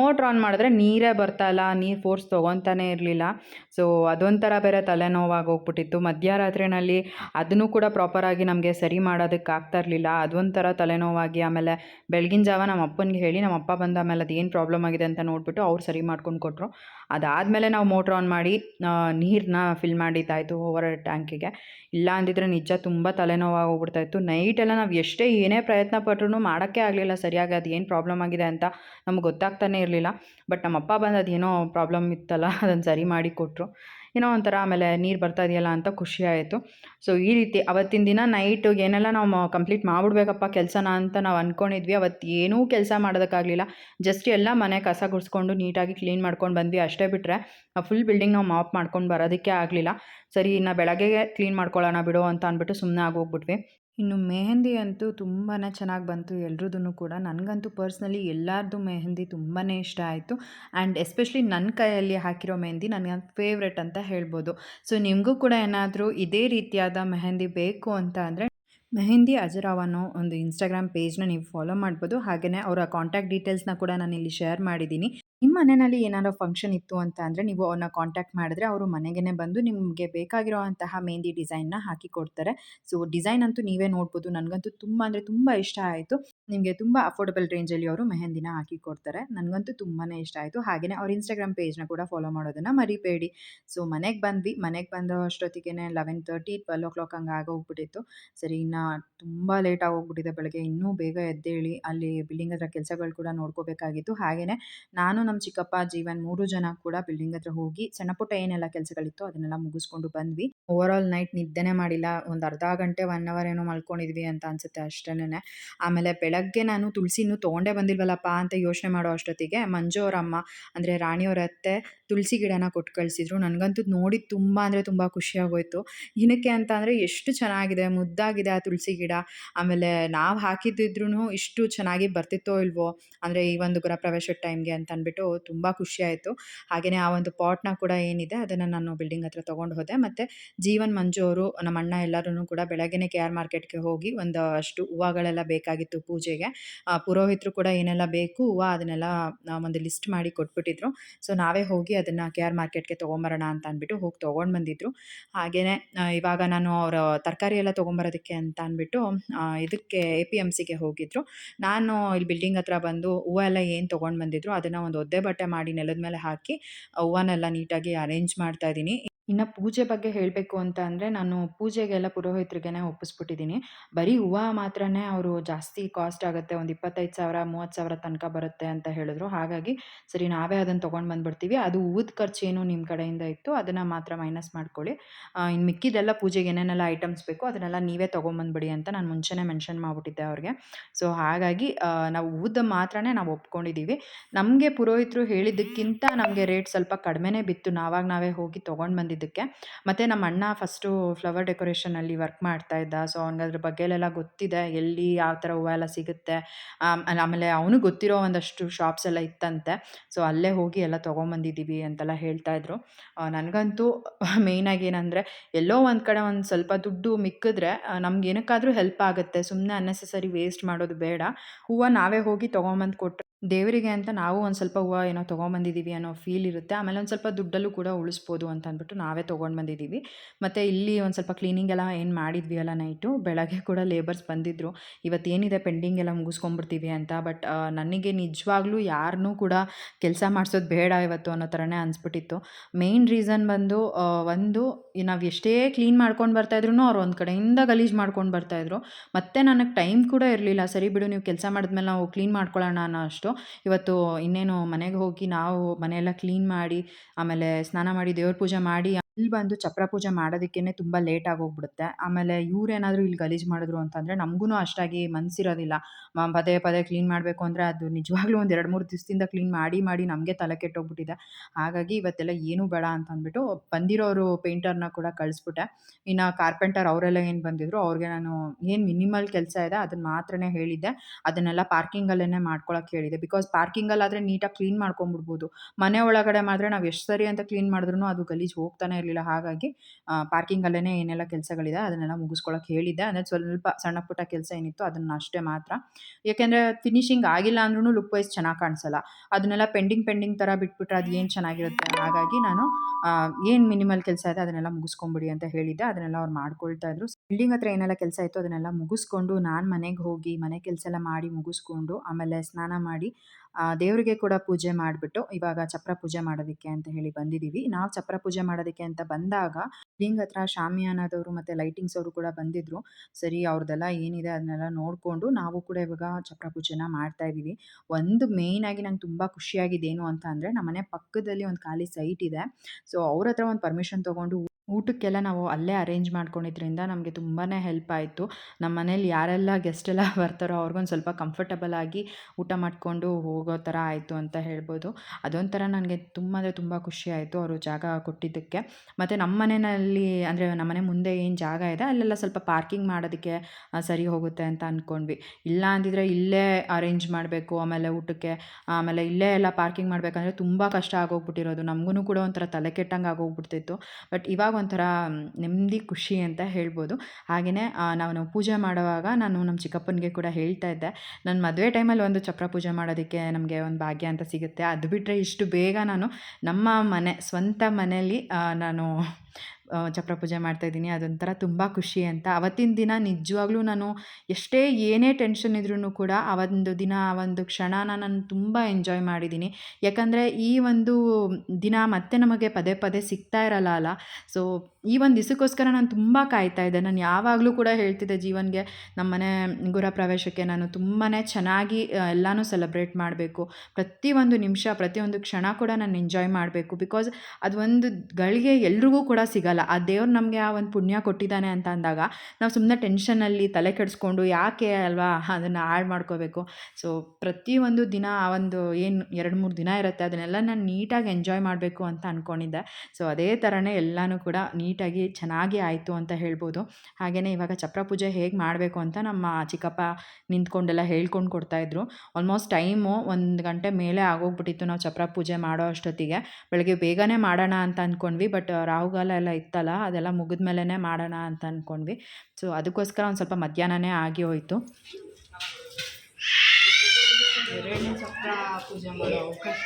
ಮೋಟ್ರ್ ಆನ್ ಮಾಡಿದ್ರೆ ನೀರೇ ಬರ್ತಾ ಇಲ್ಲ. ನೀರು ಫೋರ್ಸ್ ತೊಗೊತಾನೇ ಇರಲಿಲ್ಲ. ಸೊ ಅದೊಂಥರ ಬೇರೆ ತಲೆನೋವಾಗಿ ಹೋಗ್ಬಿಟ್ಟಿತ್ತು. ಮಧ್ಯರಾತ್ರಿನಲ್ಲಿ ಅದನ್ನು ಕೂಡ ಪ್ರಾಪರಾಗಿ ನಮಗೆ ಸರಿ ಮಾಡೋದಕ್ಕೆ ಆಗ್ತಾ ಇರಲಿಲ್ಲ. ಅದೊಂಥರ ತಲೆನೋವಾಗಿ ಆಮೇಲೆ ಬೆಳಗಿನ ಜಾವ ನಮ್ಮ ಅಪ್ಪನಿಗೆ ಹೇಳಿ ನಮ್ಮ ಅಪ್ಪ ಬಂದ ಆಮೇಲೆ ಅದೇನು ಪ್ರಾಬ್ಲಮ್ ಆಗಿದೆ ಅಂತ ನೋಡಿಬಿಟ್ಟು ಅವ್ರು ಸರಿ ಮಾಡ್ಕೊಂಡು ಕೊಟ್ಟರು ಅದಾದಮೇಲೆ ನಾವು ಮೋಟ್ರ್ ಆನ್ ಮಾಡಿ ನೀರನ್ನ ಫಿಲ್ ಮಾಡಿದ್ದಾಯಿತು ಓವರ್ ಟ್ಯಾಂಕಿಗೆ ಇಲ್ಲ ಅಂದಿದ್ರೆ ನಿಜ ತುಂಬ ತಲೆನೋವಾಗಿ ಹೋಗ್ಬಿಡ್ತಾಯಿತ್ತು ನೈಟೆಲ್ಲ ನಾವು ಎಷ್ಟೇ ಏನೇ ಪ್ರಯತ್ನ ಪಟ್ಟರು ಮಾಡೋಕ್ಕೆ ಆಗಲಿಲ್ಲ ಸರಿಯಾಗಿ ಅದು ಏನು ಪ್ರಾಬ್ಲಮ್ ಆಗಿದೆ ಅಂತ ನಮ್ಗೆ ಗೊತ್ತಾಗ್ತಾನೆ ಇರಲಿಲ್ಲ. ಬಟ್ ನಮ್ಮ ಅಪ್ಪ ಬಂದು ಅದೇನೋ ಪ್ರಾಬ್ಲಮ್ ಇತ್ತಲ್ಲ ಅದನ್ನು ಸರಿ ಮಾಡಿ ಕೊಟ್ಟರು ಏನೋ ಒಂಥರ ಆಮೇಲೆ ನೀರು ಬರ್ತಾ ಇದೆಯಲ್ಲ ಅಂತ ಖುಷಿ ಆಯಿತು. ಸೊ ಈ ರೀತಿ ಅವತ್ತಿನ ದಿನ ನೈಟು ಏನೆಲ್ಲ ನಾವು ಕಂಪ್ಲೀಟ್ ಮಾಡಿಬಿಡ್ಬೇಕಪ್ಪ ಕೆಲಸನ ಅಂತ ನಾವು ಅಂದ್ಕೊಂಡಿದ್ವಿ ಅವತ್ತು ಏನೂ ಕೆಲಸ ಮಾಡೋದಕ್ಕಾಗಲಿಲ್ಲ. ಜಸ್ಟ್ ಎಲ್ಲ ಮನೆ ಕಸ ಗುಡಿಸ್ಕೊಂಡು ನೀಟಾಗಿ ಕ್ಲೀನ್ ಮಾಡ್ಕೊಂಡು ಬಂದ್ವಿ. ಅಷ್ಟೇ ಬಿಟ್ಟರೆ ಫುಲ್ ಬಿಲ್ಡಿಂಗ್ ನಾವು ಮಾಪ್ ಮಾಡ್ಕೊಂಡು ಬರೋದಕ್ಕೆ ಆಗಲಿಲ್ಲ. ಸರಿ, ಇನ್ನು ಬೆಳಗ್ಗೆ ಕ್ಲೀನ್ ಮಾಡ್ಕೊಳ್ಳೋಣ ಬಿಡು ಅಂತ ಅಂದ್ಬಿಟ್ಟು ಸುಮ್ಮನೆ ಆಗೋಗ್ಬಿಟ್ವಿ ಇನ್ನು ಮೆಹಂದಿ ಅಂತೂ ತುಂಬಾ ಚೆನ್ನಾಗಿ ಬಂತು ಎಲ್ರದ್ದು ಕೂಡ. ನನಗಂತೂ ಪರ್ಸ್ನಲಿ ಎಲ್ಲರದ್ದು ಮೆಹಂದಿ ತುಂಬಾ ಇಷ್ಟ ಆಯಿತು. ಆ್ಯಂಡ್ ಎಸ್ಪೆಷಲಿ ನನ್ನ ಕೈಯಲ್ಲಿ ಹಾಕಿರೋ ಮೆಹಂದಿ ನನಗೆ ಫೇವ್ರೆಟ್ ಅಂತ ಹೇಳ್ಬೋದು. ಸೊ ನಿಮಗೂ ಕೂಡ ಏನಾದರೂ ಇದೇ ರೀತಿಯಾದ ಮೆಹಂದಿ ಬೇಕು ಅಂತ ಅಂದರೆ ಮೆಹಂದಿ ಅಜರಾವ್ ಅನ್ನೋ ಒಂದು ಇನ್ಸ್ಟಾಗ್ರಾಮ್ ಪೇಜ್ನ ನೀವು ಫಾಲೋ ಮಾಡ್ಬೋದು. ಹಾಗೆಯೇ ಅವರ ಕಾಂಟ್ಯಾಕ್ಟ್ ಡೀಟೇಲ್ಸ್ನ ಕೂಡ ನಾನು ಇಲ್ಲಿ ಶೇರ್ ಮಾಡಿದ್ದೀನಿ. ನಿಮ್ಮ ಮನೆಯಲ್ಲಿ ಏನಾದ್ರು ಫಂಕ್ಷನ್ ಇತ್ತು ಅಂತ ಅಂದರೆ ನೀವು ಅವ್ರನ್ನ ಕಾಂಟ್ಯಾಕ್ಟ್ ಮಾಡಿದ್ರೆ ಅವರು ಮನೆಗೇ ಬಂದು ನಿಮಗೆ ಬೇಕಾಗಿರೋವಂತಹ ಮೆಹಂದಿ ಡಿಸೈನ್ನ ಹಾಕಿ ಕೊಡ್ತಾರೆ. ಸೊ ಡಿಸೈನ್ ಅಂತೂ ನೀವೇ ನೋಡ್ಬೋದು. ನನಗಂತೂ ತುಂಬ ಅಂದರೆ ತುಂಬ ಇಷ್ಟ ಆಯಿತು. ನಿಮಗೆ ತುಂಬ ಅಫೋರ್ಡಬಲ್ ರೇಂಜಲ್ಲಿ ಅವರು ಮೆಹಂದಿನ ಹಾಕಿ ಕೊಡ್ತಾರೆ. ನನಗಂತೂ ತುಂಬಾ ಇಷ್ಟ ಆಯಿತು. ಹಾಗೆಯೇ ಅವ್ರ ಇನ್ಸ್ಟಾಗ್ರಾಮ್ ಪೇಜ್ನ ಕೂಡ ಫಾಲೋ ಮಾಡೋದನ್ನು ಮರಿಬೇಡಿ. ಸೊ ಮನೆಗೆ ಬಂದ್ವಿ. ಮನೆಗೆ ಬಂದೋ ಅಷ್ಟೊತ್ತಿಗೆ eleven thirty twelve o'clock ಹಂಗೆ ಆಗೋಗ್ಬಿಟ್ಟಿತ್ತು. ಸರಿ, ಇನ್ನು ತುಂಬ ಲೇಟ್ ಆಗೋಗ್ಬಿಟ್ಟಿದೆ ಬೆಳಗ್ಗೆ. ಇನ್ನೂ ಬೇಗ ಎದ್ದೇಳಿ ಅಲ್ಲಿ ಬಿಲ್ಡಿಂಗ್ ಹತ್ರ ಕೆಲಸಗಳು ಕೂಡ ನೋಡ್ಕೋಬೇಕಾಗಿತ್ತು. ಹಾಗೆಯೇ ನಾನು ನಮ್ಮ ಚಿಕ್ಕಪ್ಪ, ಜೀವನ್ ಮೂರು ಜನ ಕೂಡ ಬಿಲ್ಡಿಂಗ್ ಹತ್ರ ಹೋಗಿ ಸಣ್ಣ ಪುಟ್ಟ ಏನೆಲ್ಲ ಕೆಲಸಗಳಿತ್ತು ಅದನ್ನೆಲ್ಲ ಮುಗಿಸ್ಕೊಂಡು ಬಂದ್ವಿ. ಓವರ್ ಆಲ್ ನೈಟ್ ನಿದ್ದೆನೇ ಮಾಡಿಲ್ಲ. ಒಂದು ಅರ್ಧ ಗಂಟೆ ಒನ್ ಅವರ್ ಏನೋ ಮಲ್ಕೊಂಡಿದ್ವಿ ಅಂತ ಅನ್ಸುತ್ತೆ ಅಷ್ಟೇನೆ ಆಮೇಲೆ ಬೆಳಗ್ಗೆ ನಾನು ತುಳಸಿ ಇನ್ನೂ ತೊಗೊಂಡೇ ಬಂದಿಲ್ವಲ್ಲಪ್ಪ ಅಂತ ಯೋಚನೆ ಮಾಡೋ ಅಷ್ಟೊತ್ತಿಗೆ ಮಂಜು ಅವರಮ್ಮ ಅಮ್ಮ ಅಂದರೆ ರಾಣಿಯವ್ರ ಅತ್ತೆ ತುಳಸಿ ಗಿಡನ ಕೊಟ್ಟು ಕಳಿಸಿದ್ರು. ನನಗಂತೂ ನೋಡಿ ತುಂಬ ಅಂದರೆ ತುಂಬ ಖುಷಿಯಾಗೋಯ್ತು ಏನಕ್ಕೆ ಅಂತ ಅಂದರೆ ಎಷ್ಟು ಚೆನ್ನಾಗಿದೆ, ಮುದ್ದಾಗಿದೆ ಆ ಗಿಡ, ಆಮೇಲೆ ನಾವು ಹಾಕಿದ್ದಿದ್ರೂ ಇಷ್ಟು ಚೆನ್ನಾಗಿ ಬರ್ತಿತ್ತೋ ಇಲ್ವೋ, ಅಂದರೆ ಈ ಒಂದು ಗೃಹ ಪ್ರವೇಶದ ಟೈಮ್ಗೆ ಅಂತ ಅಂದ್ಬಿಟ್ಟು ತುಂಬ ಖುಷಿ ಆಯಿತು. ಹಾಗೆಯೇ ಆ ಒಂದು ಪಾಟ್ನ ಕೂಡ ಏನಿದೆ ಅದನ್ನು ನಾನು ಬಿಲ್ಡಿಂಗ್ ಹತ್ರ ತೊಗೊಂಡು ಹೋದೆ. ಮತ್ತು ಜೀವನ್ ಮಂಜು ಅವರು, ನಮ್ಮ ಅಣ್ಣ ಎಲ್ಲರೂ ಕೂಡ ಬೆಳಗ್ಗೆನೇ ಕೆ ಆರ್ ಮಾರ್ಕೆಟ್ಗೆ ಹೋಗಿ ಒಂದಷ್ಟು ಹೂವುಗಳೆಲ್ಲ ಬೇಕಾಗಿತ್ತು ಪೂಜೆಗೆ. ಪುರೋಹಿತರು ಕೂಡ ಏನೆಲ್ಲ ಬೇಕು ಹೂವು ಅದನ್ನೆಲ್ಲ ಒಂದು ಲಿಸ್ಟ್ ಮಾಡಿ ಕೊಟ್ಬಿಟ್ಟಿದ್ರು. ಸೊ ನಾವೇ ಹೋಗಿ ಅದನ್ನು ಕೆ ಆರ್ ಮಾರ್ಕೆಟ್ಗೆ ತೊಗೊಂಬರೋಣ ಅಂತ ಅಂದ್ಬಿಟ್ಟು ಹೋಗಿ ತೊಗೊಂಡು ಬಂದಿದ್ರು. ಹಾಗೆಯೇ ಇವಾಗ ನಾನು ಅವರ ತರಕಾರಿ ಎಲ್ಲ ತೊಗೊಂಬರೋದಕ್ಕೆ ಅಂತ ಅಂದ್ಬಿಟ್ಟು ಇದಕ್ಕೆ ಎ ಪಿ ಎಂ ಸಿಗೆ ಹೋಗಿದ್ರು. ನಾನು ಇಲ್ಲಿ ಬಿಲ್ಡಿಂಗ್ ಹತ್ರ ಬಂದು ಹೂವು ಎಲ್ಲ ಏನು ತೊಗೊಂಡು ಬಂದಿದ್ರು, ಅದನ್ನು ಒಂದು ಒದ್ದೆ ಬಟ್ಟೆ ಮಾಡಿ ನೆಲದ ಮೇಲೆ ಹಾಕಿ ಹೂವನ್ನೆಲ್ಲ ನೀಟಾಗಿ ಅರೇಂಜ್ ಮಾಡ್ತಾ ಇದ್ದೀನಿ. ಇನ್ನು ಪೂಜೆ ಬಗ್ಗೆ ಹೇಳಬೇಕು ಅಂತ ಅಂದರೆ ನಾನು ಪೂಜೆಗೆಲ್ಲ ಪುರೋಹಿತರಿಗೇನೆ ಒಪ್ಪಿಸ್ಬಿಟ್ಟಿದ್ದೀನಿ. ಬರೀ ಹೂವು ಮಾತ್ರನೇ ಅವರು ಜಾಸ್ತಿ ಕಾಸ್ಟ್ ಆಗುತ್ತೆ, ಒಂದು ಇಪ್ಪತ್ತೈದು ಸಾವಿರ ಮೂವತ್ತು ಸಾವಿರ ತನಕ ಬರುತ್ತೆ ಅಂತ ಹೇಳಿದ್ರು. ಹಾಗಾಗಿ ಸರಿ ನಾವೇ ಅದನ್ನು ತೊಗೊಂಡು ಬಂದುಬಿಡ್ತೀವಿ. ಅದು ಹೂವದ ಖರ್ಚೇನು ನಿಮ್ಮ ಕಡೆಯಿಂದ ಇತ್ತು, ಅದನ್ನು ಮಾತ್ರ ಮೈನಸ್ ಮಾಡ್ಕೊಳ್ಳಿ. ಇನ್ನು ಮಿಕ್ಕಿದೆಲ್ಲ ಪೂಜೆಗೆ ಏನೇನೆಲ್ಲ ಐಟಮ್ಸ್ ಬೇಕು ಅದನ್ನೆಲ್ಲ ನೀವೇ ತೊಗೊಂಬಂದ್ಬಿಡಿ ಅಂತ ನಾನು ಮುಂಚೆನೇ ಮೆನ್ಷನ್ ಮಾಡಿಬಿಟ್ಟಿದ್ದೆ ಅವ್ರಿಗೆ. ಸೊ ಹಾಗಾಗಿ ನಾವು ಹೂವದ ಮಾತ್ರನೇ ನಾವು ಒಪ್ಕೊಂಡಿದ್ದೀವಿ ನಮಗೆ ಪುರೋಹಿತರು ಹೇಳಿದ್ದಕ್ಕಿಂತ ನಮಗೆ ರೇಟ್ ಸ್ವಲ್ಪ ಕಡಿಮೆನೇ ಬಿತ್ತು. ನಾವಾಗ ನಾವೇ ಹೋಗಿ ತೊಗೊಂಡು ಬಂದಿದ್ದಕ್ಕೆ ಮತ್ತು ನಮ್ಮ ಅಣ್ಣ ಫಸ್ಟು ಫ್ಲವರ್ ಡೆಕೋರೇಷನಲ್ಲಿ ವರ್ಕ್ ಮಾಡ್ತಾ ಇದ್ದ. ಸೊ ಅವ್ನಿಗೆ ಅದ್ರ ಬಗ್ಗೆಲೆಲ್ಲ ಗೊತ್ತಿದೆ. ಎಲ್ಲಿ ಯಾವ ಥರ ಹೂವು ಎಲ್ಲ ಸಿಗುತ್ತೆ. ಆಮೇಲೆ ಅವನಿಗೆ ಗೊತ್ತಿರೋ ಒಂದಷ್ಟು ಶಾಪ್ಸ್ ಎಲ್ಲ ಇತ್ತಂತೆ. ಸೊ ಅಲ್ಲೇ ಹೋಗಿ ಎಲ್ಲ ತೊಗೊಂಬಂದಿದ್ದೀವಿ ಅಂತೆಲ್ಲ ಹೇಳ್ತಾ ಇದ್ರು. ನನಗಂತೂ ಮೇಯ್ನಾಗಿ ಏನಂದರೆ, ಎಲ್ಲೋ ಒಂದು ಕಡೆ ಒಂದು ಸ್ವಲ್ಪ ದುಡ್ಡು ಮಿಕ್ಕಿದ್ರೆ ನಮ್ಗೆ ಏನಕ್ಕಾದರೂ ಹೆಲ್ಪ್ ಆಗುತ್ತೆ. ಸುಮ್ಮನೆ ಅನ್ನೆಸೆಸರಿ ವೇಸ್ಟ್ ಮಾಡೋದು ಬೇಡ. ಹೂವು ನಾವೇ ಹೋಗಿ ತೊಗೊಂಬಂದು ಕೊಟ್ಟರೆ ದೇವರಿಗೆ ಅಂತ ನಾವು ಒಂದು ಸ್ವಲ್ಪ ಹೂವು ಏನೋ ತೊಗೊಂಬಂದಿದ್ದೀವಿ ಅನ್ನೋ ಫೀಲ್ ಇರುತ್ತೆ. ಆಮೇಲೆ ಒಂದು ಸ್ವಲ್ಪ ದುಡ್ಡಲ್ಲೂ ಕೂಡ ಉಳಿಸ್ಬೋದು ಅಂತ ಅಂದ್ಬಿಟ್ಟು ನಾವೇ ತೊಗೊಂಡು ಬಂದಿದ್ದೀವಿ ಮತ್ತು ಇಲ್ಲಿ ಒಂದು ಸ್ವಲ್ಪ ಕ್ಲೀನಿಂಗ್ ಎಲ್ಲ ಏನು ಮಾಡಿದ್ವಿ ಅಲ್ಲ ನೈಟು ಬೆಳಗ್ಗೆ ಕೂಡ ಲೇಬರ್ಸ್ ಬಂದಿದ್ದರು ಇವತ್ತು ಏನಿದೆ ಪೆಂಡಿಂಗ್ ಎಲ್ಲ ಮುಗಿಸ್ಕೊಂಬಿಡ್ತೀವಿ ಅಂತ ಬಟ್ ನನಗೆ ನಿಜವಾಗ್ಲೂ ಯಾರನ್ನೂ ಕೂಡ ಕೆಲಸ ಮಾಡಿಸೋದು ಬೇಡ ಇವತ್ತು ಅನ್ನೋ ಥರನೇ ಅನಿಸ್ಬಿಟ್ಟಿತ್ತು. ಮೇಯ್ನ್ ರೀಸನ್ ಬಂದು ಒಂದು ನಾವು ಎಷ್ಟೇ ಕ್ಲೀನ್ ಮಾಡ್ಕೊಂಡು ಬರ್ತಾಯಿದ್ರು ಅವ್ರು ಒಂದು ಕಡೆಯಿಂದ ಗಲೀಜು ಮಾಡ್ಕೊಂಡು ಬರ್ತಾಯಿದ್ರು ಮತ್ತು ನನಗೆ ಟೈಮ್ ಕೂಡ ಇರಲಿಲ್ಲ. ಸರಿ ಬಿಡು, ನೀವು ಕೆಲಸ ಮಾಡಿದ್ಮೇಲೆ ನಾವು ಕ್ಲೀನ್ ಮಾಡ್ಕೊಳ್ಳೋಣ ಅನ್ನೋ ಅಷ್ಟು. ಇವತ್ತು ಇನ್ನೇನು ಮನೆಗೆ ಹೋಗಿ ನಾವು ಮನೆಯೆಲ್ಲ ಕ್ಲೀನ್ ಮಾಡಿ ಆಮೇಲೆ ಸ್ನಾನ ಮಾಡಿ ದೇವ್ರ ಪೂಜೆ ಮಾಡಿ ಇಲ್ಲಿ ಬಂದು ಚಪ್ರ ಪೂಜೆ ಮಾಡೋದಕ್ಕೇ ತುಂಬ ಲೇಟ್ ಆಗೋಗ್ಬಿಡುತ್ತೆ. ಆಮೇಲೆ ಇವ್ರೇನಾದರೂ ಇಲ್ಲಿ ಗಲೀಜು ಮಾಡಿದ್ರು ಅಂತಂದರೆ ನಮಗೂ ಅಷ್ಟಾಗಿ ಮನಸ್ಸಿರೋದಿಲ್ಲ ಪದೇ ಪದೇ ಕ್ಲೀನ್ ಮಾಡಬೇಕು ಅಂದರೆ ಅದು ನಿಜವಾಗ್ಲೂ ಒಂದು ಎರಡು ಮೂರು ದಿವಸದಿಂದ ಕ್ಲೀನ್ ಮಾಡಿ ಮಾಡಿ ನಮಗೆ ತಲೆ ಕೆಟ್ಟೋಗ್ಬಿಟ್ಟಿದೆ. ಹಾಗಾಗಿ ಇವತ್ತೆಲ್ಲ ಏನೂ ಬೇಡ ಅಂತ ಅಂದ್ಬಿಟ್ಟು ಬಂದಿರೋರು ಪೇಂಟರ್ನ ಕೂಡ ಕಳಿಸ್ಬಿಟ್ಟೆ. ಇನ್ನು ಕಾರ್ಪೆಂಟರ್ ಅವರೆಲ್ಲ ಏನು ಬಂದಿದ್ರು, ಅವ್ರಿಗೆ ನಾನು ಏನು ಮಿನಿಮಲ್ ಕೆಲಸ ಇದೆ ಅದನ್ನು ಮಾತ್ರನೇ ಹೇಳಿದ್ದೆ. ಅದನ್ನೆಲ್ಲ ಪಾರ್ಕಿಂಗಲ್ಲೇ ಮಾಡ್ಕೊಳಕ್ಕೆ ಹೇಳಿದೆ. ಬಿಕಾಸ್ ಪಾರ್ಕಿಂಗಲ್ಲಾದರೆ ನೀಟಾಗಿ ಕ್ಲೀನ್ ಮಾಡ್ಕೊಂಬಿಡ್ಬೋದು. ಮನೆ ಒಳಗಡೆ ಮಾಡಿದ್ರೆ ನಾವು ಎಷ್ಟು ಸರಿ ಅಂತ ಕ್ಲೀನ್ ಮಾಡಿದ್ರು ಅದು ಗಲೀಜು ಹೋಗ್ತಾನೆ ಇರಲಿಲ್ಲ. ಹಾಗಾಗಿ ಪಾರ್ಕಿಂಗಲ್ಲೇ ಏನೆಲ್ಲ ಕೆಲಸಗಳಿದೆ ಅದನ್ನೆಲ್ಲ ಮುಗಿಸ್ಕೊಳಕ್ಕೆ ಹೇಳಿದ್ದೆ. ಅಂದರೆ ಸ್ವಲ್ಪ ಸಣ್ಣ ಪುಟ್ಟ ಕೆಲಸ ಏನಿತ್ತು ಅದನ್ನ ಅಷ್ಟೇ ಮಾತ್ರ. ಯಾಕೆಂದ್ರೆ ಫಿನಿಶಿಂಗ್ ಆಗಿಲ್ಲ ಅಂದ್ರೂ ಲುಕ್ ವೈಸ್ ಚೆನ್ನಾಗಿ ಕಾಣಿಸಲ್ಲ. ಅದನ್ನೆಲ್ಲ ಪೆಂಡಿಂಗ್ ಪೆಂಡಿಂಗ್ ತರ ಬಿಟ್ಬಿಟ್ರೆ ಅದು ಏನು ಚೆನ್ನಾಗಿರುತ್ತೆ? ಹಾಗಾಗಿ ನಾನು ಏನು ಮಿನಿಮಲ್ ಕೆಲಸ ಇದೆ ಅದನ್ನೆಲ್ಲ ಮುಗಿಸ್ಕೊಂಬಿಡಿ ಅಂತ ಹೇಳಿದ್ದೆ. ಅದನ್ನೆಲ್ಲ ಅವ್ರು ಮಾಡ್ಕೊಳ್ತಾ ಇದ್ರು. ಬಿಲ್ಡಿಂಗ್ ಹತ್ರ ಏನೆಲ್ಲ ಕೆಲಸ ಇತ್ತು ಅದನ್ನೆಲ್ಲ ಮುಗಿಸ್ಕೊಂಡು ನಾನು ಮನೆಗೆ ಹೋಗಿ ಮನೆ ಕೆಲಸ ಎಲ್ಲ ಮಾಡಿ ಮುಗಿಸ್ಕೊಂಡು ಆಮೇಲೆ ಸ್ನಾನ ಮಾಡಿ ದೇವರಿಗೆ ಕೂಡ ಪೂಜೆ ಮಾಡಿಬಿಟ್ಟು ಇವಾಗ ಚಪ್ರ ಪೂಜೆ ಮಾಡೋದಕ್ಕೆ ಅಂತ ಹೇಳಿ ಬಂದಿದ್ದೀವಿ ನಾವು ಚಪ್ರ ಪೂಜೆ ಮಾಡೋದಕ್ಕೆ ಅಂತ ಬಂದಾಗ ಲಿಂಗ್ ಹತ್ರ ಶಾಮಿಯಾನದವರು ಮತ್ತು ಲೈಟಿಂಗ್ಸ್ ಅವರು ಕೂಡ ಬಂದಿದ್ರು. ಸರಿ ಅವ್ರದ್ದೆಲ್ಲ ಏನಿದೆ ಅದನ್ನೆಲ್ಲ ನೋಡಿಕೊಂಡು ನಾವು ಕೂಡ ಇವಾಗ ಚಪ್ರ ಪೂಜೆನ ಮಾಡ್ತಾ ಇದ್ದೀವಿ ಒಂದು ಮೇಯ್ನಾಗಿ ನಂಗೆ ತುಂಬ ಖುಷಿಯಾಗಿದ್ದೇನು ಅಂತ ಅಂದರೆ ನಮ್ಮ ಮನೆ ಪಕ್ಕದಲ್ಲಿ ಒಂದು ಖಾಲಿ ಸೈಟ್ ಇದೆ. ಸೊ ಅವ್ರ ಹತ್ರ ಒಂದು ಪರ್ಮಿಷನ್ ತೊಗೊಂಡು ಊಟಕ್ಕೆಲ್ಲ ನಾವು ಅಲ್ಲೇ ಅರೇಂಜ್ ಮಾಡ್ಕೊಂಡಿದ್ರಿಂದ ನಮಗೆ ತುಂಬಾ ಹೆಲ್ಪ್ ಆಯಿತು. ನಮ್ಮ ಮನೇಲಿ ಯಾರೆಲ್ಲ ಗೆಸ್ಟ್ ಎಲ್ಲ ಬರ್ತಾರೋ ಅವ್ರಿಗೊಂದು ಸ್ವಲ್ಪ ಕಂಫರ್ಟಬಲ್ ಆಗಿ ಊಟ ಮಾಡಿಕೊಂಡು ಹೋಗೋ ಥರ ಆಯಿತು ಅಂತ ಹೇಳ್ಬೋದು. ಅದೊಂಥರ ನನಗೆ ತುಂಬ ಅಂದರೆ ತುಂಬ ಖುಷಿ ಆಯಿತು ಅವರು ಜಾಗ ಕೊಟ್ಟಿದ್ದಕ್ಕೆ. ಮತ್ತು ನಮ್ಮ ಮನೆಯಲ್ಲಿ ಅಂದರೆ ನಮ್ಮ ಮನೆ ಮುಂದೆ ಏನು ಜಾಗ ಇದೆ, ಅಲ್ಲೆಲ್ಲ ಸ್ವಲ್ಪ ಪಾರ್ಕಿಂಗ್ ಮಾಡೋದಕ್ಕೆ ಸರಿ ಹೋಗುತ್ತೆ ಅಂತ ಅಂದ್ಕೊಂಡ್ವಿ ಇಲ್ಲ ಅಂದಿದ್ರೆ ಇಲ್ಲೇ ಅರೇಂಜ್ ಮಾಡಬೇಕು, ಆಮೇಲೆ ಊಟಕ್ಕೆ, ಆಮೇಲೆ ಇಲ್ಲೇ ಎಲ್ಲ ಪಾರ್ಕಿಂಗ್ ಮಾಡಬೇಕಂದ್ರೆ ತುಂಬ ಕಷ್ಟ ಆಗೋಗ್ಬಿಟ್ಟಿರೋದು. ನಮಗೂ ಕೂಡ ಒಂಥರ ತಲೆ ಕೆಟ್ಟಂಗೆ ಆಗೋಗ್ಬಿಡ್ತಿತ್ತು. ಬಟ್ ಇವಾಗ ಒಂಥರ ನೆಮ್ಮದಿ, ಖುಷಿ ಅಂತ ಹೇಳ್ಬೋದು. ಹಾಗೆಯೇ ನಾನು ಪೂಜೆ ಮಾಡುವಾಗ ನಾನು ನಮ್ಮ ಚಿಕ್ಕಪ್ಪನಿಗೆ ಕೂಡ ಹೇಳ್ತಾ ಇದ್ದೆ ನನ್ನ ಮದುವೆ ಟೈಮಲ್ಲಿ ಒಂದು ಚಪ್ರ ಪೂಜೆ ಮಾಡೋದಕ್ಕೆ ನಮಗೆ ಒಂದು ಭಾಗ್ಯ ಅಂತ ಸಿಗುತ್ತೆ. ಅದು ಬಿಟ್ಟರೆ ಇಷ್ಟು ಬೇಗ ನಾನು ನಮ್ಮ ಮನೆ, ಸ್ವಂತ ಮನೆಯಲ್ಲಿ ನಾನು ಚಪ್ರ ಪೂಜೆ ಮಾಡ್ತಾಯಿದ್ದೀನಿ ಅದೊಂಥರ ತುಂಬ ಖುಷಿ ಅಂತ. ಅವತ್ತಿನ ದಿನ ನಿಜವಾಗ್ಲೂ ನಾನು ಎಷ್ಟೇ ಏನೇ ಟೆನ್ಷನ್ ಇದ್ರೂ ಕೂಡ ಆ ಒಂದು ದಿನ ಆ ಒಂದು ಕ್ಷಣನ ನಾನು ತುಂಬ ಎಂಜಾಯ್ ಮಾಡಿದ್ದೀನಿ. ಯಾಕಂದರೆ ಈ ಒಂದು ದಿನ ಮತ್ತೆ ನಮಗೆ ಪದೇ ಪದೇ ಸಿಗ್ತಾ ಇರಲ್ಲ ಅಲ್ಲ. ಸೊ ಈ ಒಂದು ದಿಸಕ್ಕೋಸ್ಕರ ನಾನು ತುಂಬ ಕಾಯ್ತಾ ಇದ್ದೆ. ನಾನು ಯಾವಾಗಲೂ ಕೂಡ ಹೇಳ್ತಿದ್ದೆ ಜೀವನ್ಗೆ ನಮ್ಮ ಮನೆ ಗೃಹ ಪ್ರವೇಶಕ್ಕೆ ನಾನು ತುಂಬಾ ಚೆನ್ನಾಗಿ ಎಲ್ಲನೂ ಸೆಲೆಬ್ರೇಟ್ ಮಾಡಬೇಕು. ಪ್ರತಿಯೊಂದು ನಿಮಿಷ ಪ್ರತಿಯೊಂದು ಕ್ಷಣ ಕೂಡ ನಾನು ಎಂಜಾಯ್ ಮಾಡಬೇಕು. ಬಿಕಾಸ್ ಅದೊಂದು ಗಳಿಗೆ ಎಲ್ರಿಗೂ ಕೂಡ ಸಿಗಲ್ಲ. ಆ ದೇವ್ರು ನಮಗೆ ಆ ಒಂದು ಪುಣ್ಯ ಕೊಟ್ಟಿದ್ದಾನೆ ಅಂತ ಅಂದಾಗ, ನಾವು ಸುಮ್ಮನೆ ಟೆನ್ಷನಲ್ಲಿ ತಲೆ ಕೆಡಿಸ್ಕೊಂಡು ಯಾಕೆ ಅಲ್ವಾ ಅದನ್ನು ಹಾಳು ಮಾಡ್ಕೋಬೇಕು. ಸೊ ಪ್ರತಿಯೊಂದು ದಿನ ಆ ಒಂದು ಏನು ಎರಡು ಮೂರು ದಿನ ಇರುತ್ತೆ, ಅದನ್ನೆಲ್ಲ ನಾನು ನೀಟಾಗಿ ಎಂಜಾಯ್ ಮಾಡಬೇಕು ಅಂತ ಅಂದ್ಕೊಂಡಿದ್ದೆ ಸೊ ಅದೇ ಥರನೇ ಎಲ್ಲನೂ ಕೂಡ ನೀಟಾಗಿ ನೀಟಾಗಿ ಚೆನ್ನಾಗಿ ಆಯಿತು ಅಂತ ಹೇಳ್ಬೋದು. ಹಾಗೆಯೇ ಇವಾಗ ಚಪ್ರ ಪೂಜೆ ಹೇಗೆ ಮಾಡಬೇಕು ಅಂತ ನಮ್ಮ ಚಿಕ್ಕಪ್ಪ ನಿಂತ್ಕೊಂಡೆಲ್ಲ ಹೇಳ್ಕೊಂಡು ಕೊಡ್ತಾಯಿದ್ರು ಆಲ್ಮೋಸ್ಟ್ ಟೈಮು ಒಂದು ಗಂಟೆ ಮೇಲೆ ಆಗೋಗ್ಬಿಟ್ಟಿತ್ತು ನಾವು ಚಪ್ರ ಪೂಜೆ ಮಾಡೋ ಅಷ್ಟೊತ್ತಿಗೆ. ಬೆಳಗ್ಗೆ ಬೇಗನೆ ಮಾಡೋಣ ಅಂತ ಅಂದ್ಕೊಂಡ್ವಿ ಬಟ್ ರಾಹುಗಾಲ ಎಲ್ಲ ಇತ್ತಲ್ಲ ಅದೆಲ್ಲ ಮುಗಿದ ಮೇಲೇ ಮಾಡೋಣ ಅಂತ ಅಂದ್ಕೊಂಡ್ವಿ ಸೊ ಅದಕ್ಕೋಸ್ಕರ ಒಂದು ಸ್ವಲ್ಪ ಮಧ್ಯಾಹ್ನನೇ ಆಗಿ ಹೋಯಿತು. ಎರಡನೇ ಚಪ್ರ ಪೂಜೆ ಮಾಡೋ ಅವಕಾಶ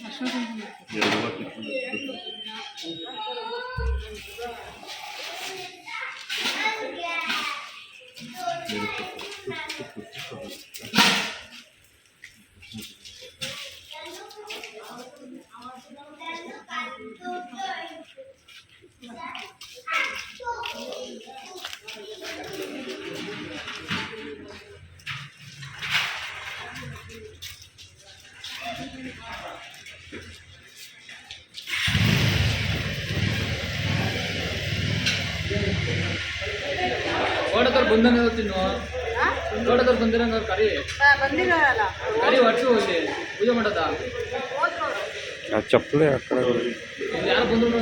ಎರಡು ಕಿತ್ತು ಓಡೋದವ್ರು ತಿನ್ನುವ ತಿನ್ನು ಬಂದಿರಂಗ ಕರಿ. ಬಂದಿರಲ್ಲ ಕರಿ ವರ್ಷ ಹೋಗಿ ಪೂಜೆ ಮಾಡೋದಾ? ಚಪ್ಪಲಿ ಯಾರು ಬಂದ್ರು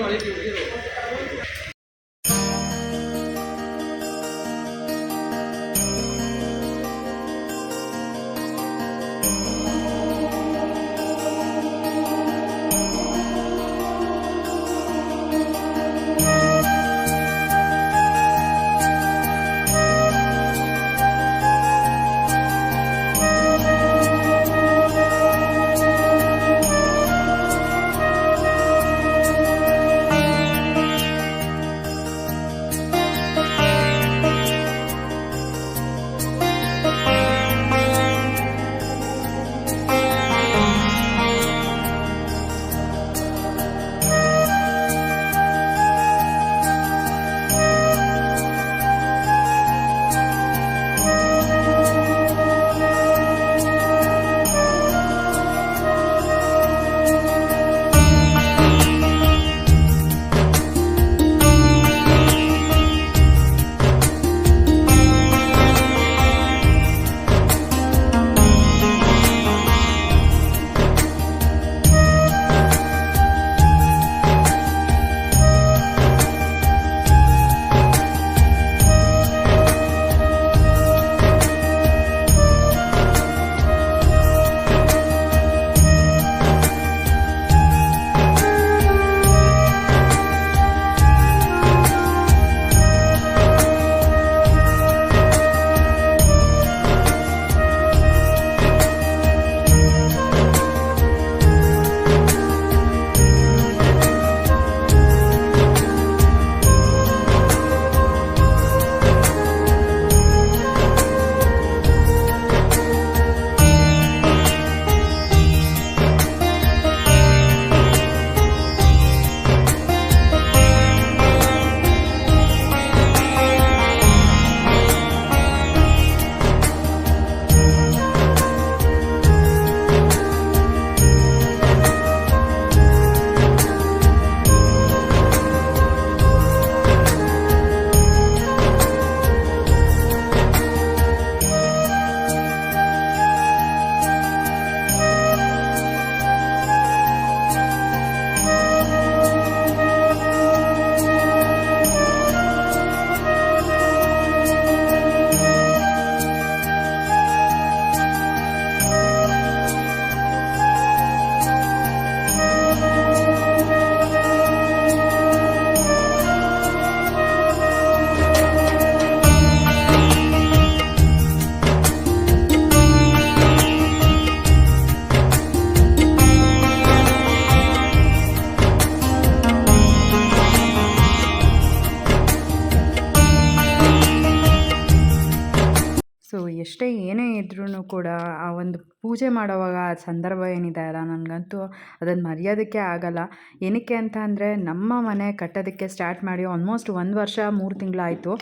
ಪೂಜೆ ಮಾಡೋವಾಗ ಆ ಸಂದರ್ಭ ಏನಿದೆ ಅಲ್ಲ, ನನಗಂತೂ ಅದನ್ನು ಮರೆಯೋದಕ್ಕೆ ಆಗಲ್ಲ. ಏನಕ್ಕೆ ಅಂತ ಅಂದರೆ, ನಮ್ಮ ಮನೆ ಕಟ್ಟೋದಕ್ಕೆ ಸ್ಟಾರ್ಟ್ ಮಾಡಿ ಆಲ್ಮೋಸ್ಟ್ ಒಂದು ವರ್ಷ, ಮೂರು ತಿಂಗಳಾಯಿತು.